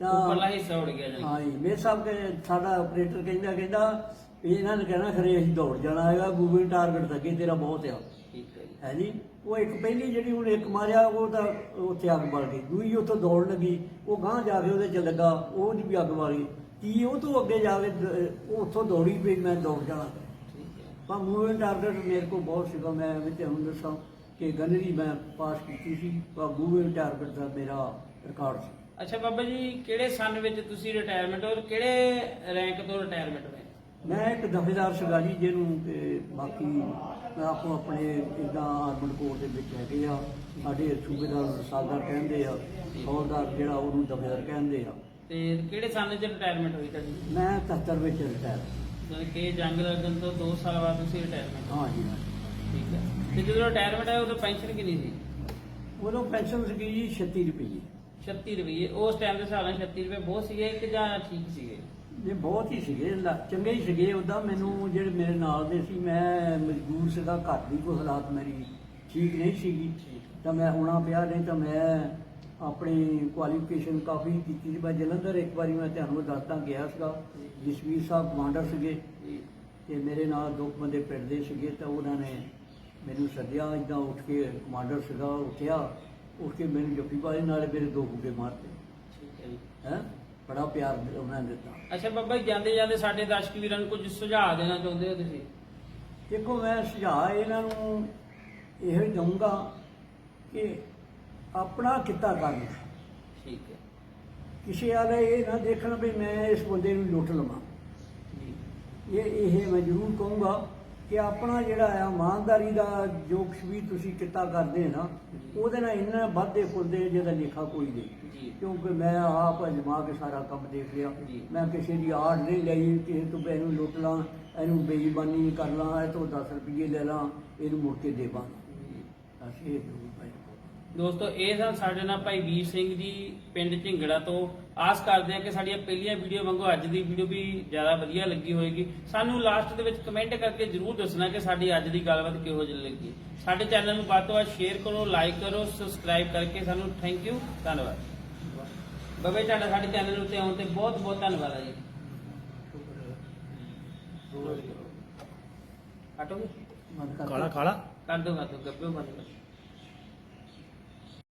ਉੱਪਰਲਾ ਹਿੱਸਾ ਉੜ ਗਿਆ ਜੀ ਹਾਂ ਜੀ ਮੇਰੇ ਸਾਹਿਬ ਕੇ ਸਾਡਾ ਆਪਰੇਟਰ ਕਹਿੰਦਾ ਕਹਿੰਦਾ ਵੀ ਇਹਨਾਂ ਨੇ ਕਹਿਣਾ ਖਰੇ ਅਸੀਂ ਦੌੜ ਜਾਣਾ ਹੈਗਾ ਗੂਗਲ ਟਾਰਗੇਟ ਤਾਂ ਅੱਗੇ ਤੇਰਾ ਬਹੁਤ ਆ। ਠੀਕ ਹੈ ਜੀ। ਹੈ ਜੀ? ਉਹ ਇੱਕ ਪਹਿਲੀ ਜਿਹੜੀ ਹੁਣ ਇੱਕ ਮਾਰਿਆ ਉਹ ਤਾਂ ਉੱਥੇ ਅੱਗ ਬਲ ਗਈ। ਦੂਈ ਉੱਥੋਂ ਦੌੜ ਲੱਗੀ ਉਹ ਗਾਂਹ ਜਾ ਕੇ ਉਹਦੇ ਚ ਲੱਗਾ ਉਹ ਦੀ ਵੀ ਅੱਗ ਗਈ। ਤੀ ਉਹ ਤੋਂ ਅੱਗੇ ਜਾ ਕੇ ਉਹ ਉੱਥੋਂ ਦੌੜੀ ਪਈ ਮੈਂ ਦੌੜ ਜਾਣਾ। ਠੀਕ ਹੈ। ਪਰ ਮੂਵਮੈਂਟ ਟਾਰਗੇਟ ਮੇਰੇ ਕੋਲ ਬਹੁਤ ਸੀਗਾ ਮੈਂ ਵਿੱਚ ਹੁਣ ਦੱਸਾਂ ਕਿ ਗਨਰੀ ਮੈਂ ਪਾਸ ਕੀਤੀ ਸੀ ਪਰ ਮੂਵਮੈਂਟ ਟਾਰਗੇਟ ਦਾ ਮੇਰਾ ਰਿਕਾਰਡ ਸੀ। ਅੱਛਾ ਬਾਬਾ ਜੀ ਕਿਹੜੇ ਸਨ ਵਿੱਚ ਤੁਸੀਂ ਰਿਟਾਇਰਮੈਂਟ ਔਰ ਕਿਹੜੇ ਰੈਂਕ ਤੋਂ ਰਿਟਾਇਰਮੈਂਟ ਹੋਏ? ਮੈਂ ਇੱਕ ਦਫੇਦਾਰ ਸੀਗਾ ਜੀ ਜਿਹਨੂੰ ਕਿ ਬਾਕੀ ਮੈਂ ਆਪੋ ਆਪਣੇ ਇਦਾਂ ਆਰਮਡ ਕੋਰ ਦੇ ਵਿੱਚ ਹੈਗੇ ਆ। ਸਾਡੇ ਸੂਬੇਦਾਰ ਸਾਲਦਾਰ ਕਹਿੰਦੇ ਆ ਹੌਲਦਾਰ ਜਿਹੜਾ ਉਹਨੂੰ ਦਫੇਦਾਰ ਕਹਿੰਦੇ ਆ। ਤੇ ਕਿਹੜੇ ਸਨ ਵਿੱਚ ਰਿਟਾਇਰਮੈਂਟ ਹੋਈ ਤੁਹਾਡੀ? ਮੈਂ 77 ਵਿੱਚ ਰਿਟਾਇਰ ਜਾਣੀ ਕਿ ਜੰਗ ਲੱਗਣ ਤੋਂ 2 ਸਾਲ ਬਾਅਦ ਤੁਸੀਂ ਰਿਟਾਇਰਮੈਂਟ ਹਾਂ ਜੀ ਹਾਂ। ਠੀਕ ਹੈ। ਤੇ ਜਦੋਂ ਰਿਟਾਇਰਮੈਂਟ ਆਇਆ ਉਦੋਂ ਪੈਨਸ਼ਨ ਕਿੰਨੀ ਸੀ? ਉਦੋਂ ਪੈਨਸ਼ਨ ਸੀਗੀ ਜੀ 36 ਰੁਪਏ। 36 ਰੁਪਏ ਉਸ ਟਾਈਮ ਦੇ ਹਿਸਾਬ ਨਾਲ 36 ਰੁਪਏ ਬਹੁਤ ਸੀਗੇ ਕਿ ਜਾਂ ਠੀਕ ਸੀਗੇ? ਇਹ ਬਹੁਤ ਹੀ ਸੀਗੇ ਲ- ਚੰਗੇ ਹੀ ਸੀਗੇ ਉਦਾਂ ਮੈਨੂੰ ਜਿਹੜੇ ਮੇਰੇ ਨਾਲ ਦੇ ਸੀ ਮੈਂ ਮਜਬੂਰ ਸੀਗਾ ਘਰ ਦੀ ਕੋਈ ਹਾਲਾਤ ਮੇਰੀ ਠੀਕ ਨਹੀਂ ਸੀਗੀ। ਤਾਂ ਮੈਂ ਹੋਣਾ ਪਿਆ ਨਹੀਂ ਤਾਂ ਮੈਂ ਆਪਣੀ ਕੁਆਲੀਫਿਕੇਸ਼ਨ ਕਾਫੀ ਕੀਤੀ ਸੀ। ਮੈਂ ਜਲੰਧਰ ਇੱਕ ਵਾਰੀ ਮੈਂ ਤੁਹਾਨੂੰ ਦੱਸਦਾ ਗਿਆ ਸੀਗਾ ਜਸਵੀਰ ਸਾਹਿਬ ਕਮਾਂਡਰ ਸੀਗੇ। ਜੀ ਤੇ ਮੇਰੇ ਨਾਲ ਦੋ ਕੁ ਬੰਦੇ ਪਿੰਡ ਸੀਗੇ ਤਾਂ ਉਹਨਾਂ ਨੇ ਮੈਨੂੰ ਸੱਦਿਆ ਇਦਾਂ ਉੱਠ ਕੇ ਕਮਾਂਡਰ ਸੀਗਾ ਉੱਠਿਆ। ਉੱਠ ਕੇ ਮੈਨੂੰ ਜੱਫੀ ਪਾਈ ਨਾਲੇ ਮੇਰੇ ਦੋ ਗੁੱਗੇ ਮਾਰਤੇ ਠੀਕ ਹੈ ਜੀ। ਹੈ? ਬੜਾ ਪਿਆਰ ਉਹਨਾਂ ਨੇ ਦਿੱਤਾ। ਅੱਛਾ ਬਾਬਾ ਜੀ ਜਾਂਦੇ ਜਾਂਦੇ ਸਾਡੇ ਦਰਸ਼ਕ ਵੀਰਾਂ ਨੂੰ ਕੁਝ ਸੁਝਾਅ ਦੇਣਾ ਚਾਹੁੰਦੇ ਹੋ ਤੁਸੀਂ? ਦੇਖੋ ਮੈਂ ਸੁਝਾਅ ਇਹਨਾਂ ਨੂੰ ਇਹੋ ਦਊਂਗਾ ਕਿ ਆਪਣਾ ਕਿੱਤਾ ਕਰਨ। ਠੀਕ ਹੈ। ਕਿਸੇ ਵਾਲੇ ਇਹ ਨਾ ਦੇਖਣ ਵੀ ਮੈਂ ਇਸ ਬੰਦੇ ਨੂੰ ਲੁੱਟ ਲਵਾਂ। ਇਹ ਇਹ ਮੈਂ ਜ਼ਰੂਰ ਕਹੂੰਗਾ। ਕਿ ਆਪਣਾ ਜਿਹੜਾ ਆ ਇਮਾਨਦਾਰੀ ਦਾ ਜੋ ਕੁਛ ਵੀ ਤੁਸੀਂ ਕਿੱਤਾ ਕਰਦੇ ਨਾ ਉਹਦੇ ਨਾਲ ਇੰਨਾ ਵੱਧਦੇ ਫੁੱਲਦੇ ਜਿਹਦਾ ਲੇਖਾ ਕੋਈ ਨਹੀਂ। ਕਿਉਂਕਿ ਮੈਂ ਆਪ ਅਜਮਾ ਕੇ ਸਾਰਾ ਕੰਮ ਦੇਖ ਲਿਆ। ਮੈਂ ਕਿਸੇ ਦੀ ਆੜ ਨਹੀਂ ਲਈ ਕਿਸੇ ਤੋਂ ਇਹਨੂੰ ਲੁੱਟ ਲਾਂ ਇਹਨੂੰ ਬੇਈਮਾਨੀ ਕਰ ਲਾਂ ਇਹ ਤੋਂ 10 ਰੁਪਏ ਲੈ ਲਾਂ ਇਹਨੂੰ ਮੁੜ ਕੇ ਦੇਵਾਂ। ਅਸੀਂ ਦੋਸਤੋ ਇਹ ਸਨ ਸਾਡੇ ਨਾਲ ਭਾਈ ਵੀਰ ਸਿੰਘ ਜੀ ਪਿੰਡ ਝਿੰਗੜਾ ਤੋਂ। ਆਸ ਕਰਦੇ ਹਾਂ ਕਿ ਸਾਡੀਆਂ ਪਹਿਲੀਆਂ ਵੀਡੀਓ ਵਾਂਗੂ ਅੱਜ ਦੀ ਵੀਡੀਓ ਵੀ ਜ਼ਿਆਦਾ ਵਧੀਆ ਲੱਗੀ ਹੋਏਗੀ। ਸਾਨੂੰ ਲਾਸਟ ਦੇ ਵਿੱਚ ਕਮੈਂਟ ਕਰਕੇ ਜਰੂਰ ਦੱਸਣਾ ਕਿ ਸਾਡੀ ਅੱਜ ਦੀ ਗੱਲਬਾਤ ਕਿਹੋ ਜਿਹੀ ਲੱਗੀ। ਸਾਡੇ ਚੈਨਲ ਨੂੰ ਵੱਧ ਤੋਂ ਵੱਧ ਸ਼ੇਅਰ ਕਰੋ ਲਾਈਕ ਕਰੋ ਸਬਸਕ੍ਰਾਈਬ ਕਰਕੇ ਸਾਨੂੰ ਥੈਂਕ ਯੂ ਧੰਨਵਾਦ। ਬਾਬਾ ਜੀ ਤੁਹਾਡਾ ਸਾਡੇ ਚੈਨਲ ਉੱਤੇ ਆਉਣ ਤੇ ਬਹੁਤ ਬਹੁਤ ਧੰਨਵਾਦ ਹੈ ਜੀ। ਕਰਦਾ ਕਾਲਾ ਕਾਲਾ। ਕਰ ਦੋ ਕਰ ਦੋ ਗੱਪੇ ਬੰਦ ਕਰ। ਦਿਓ।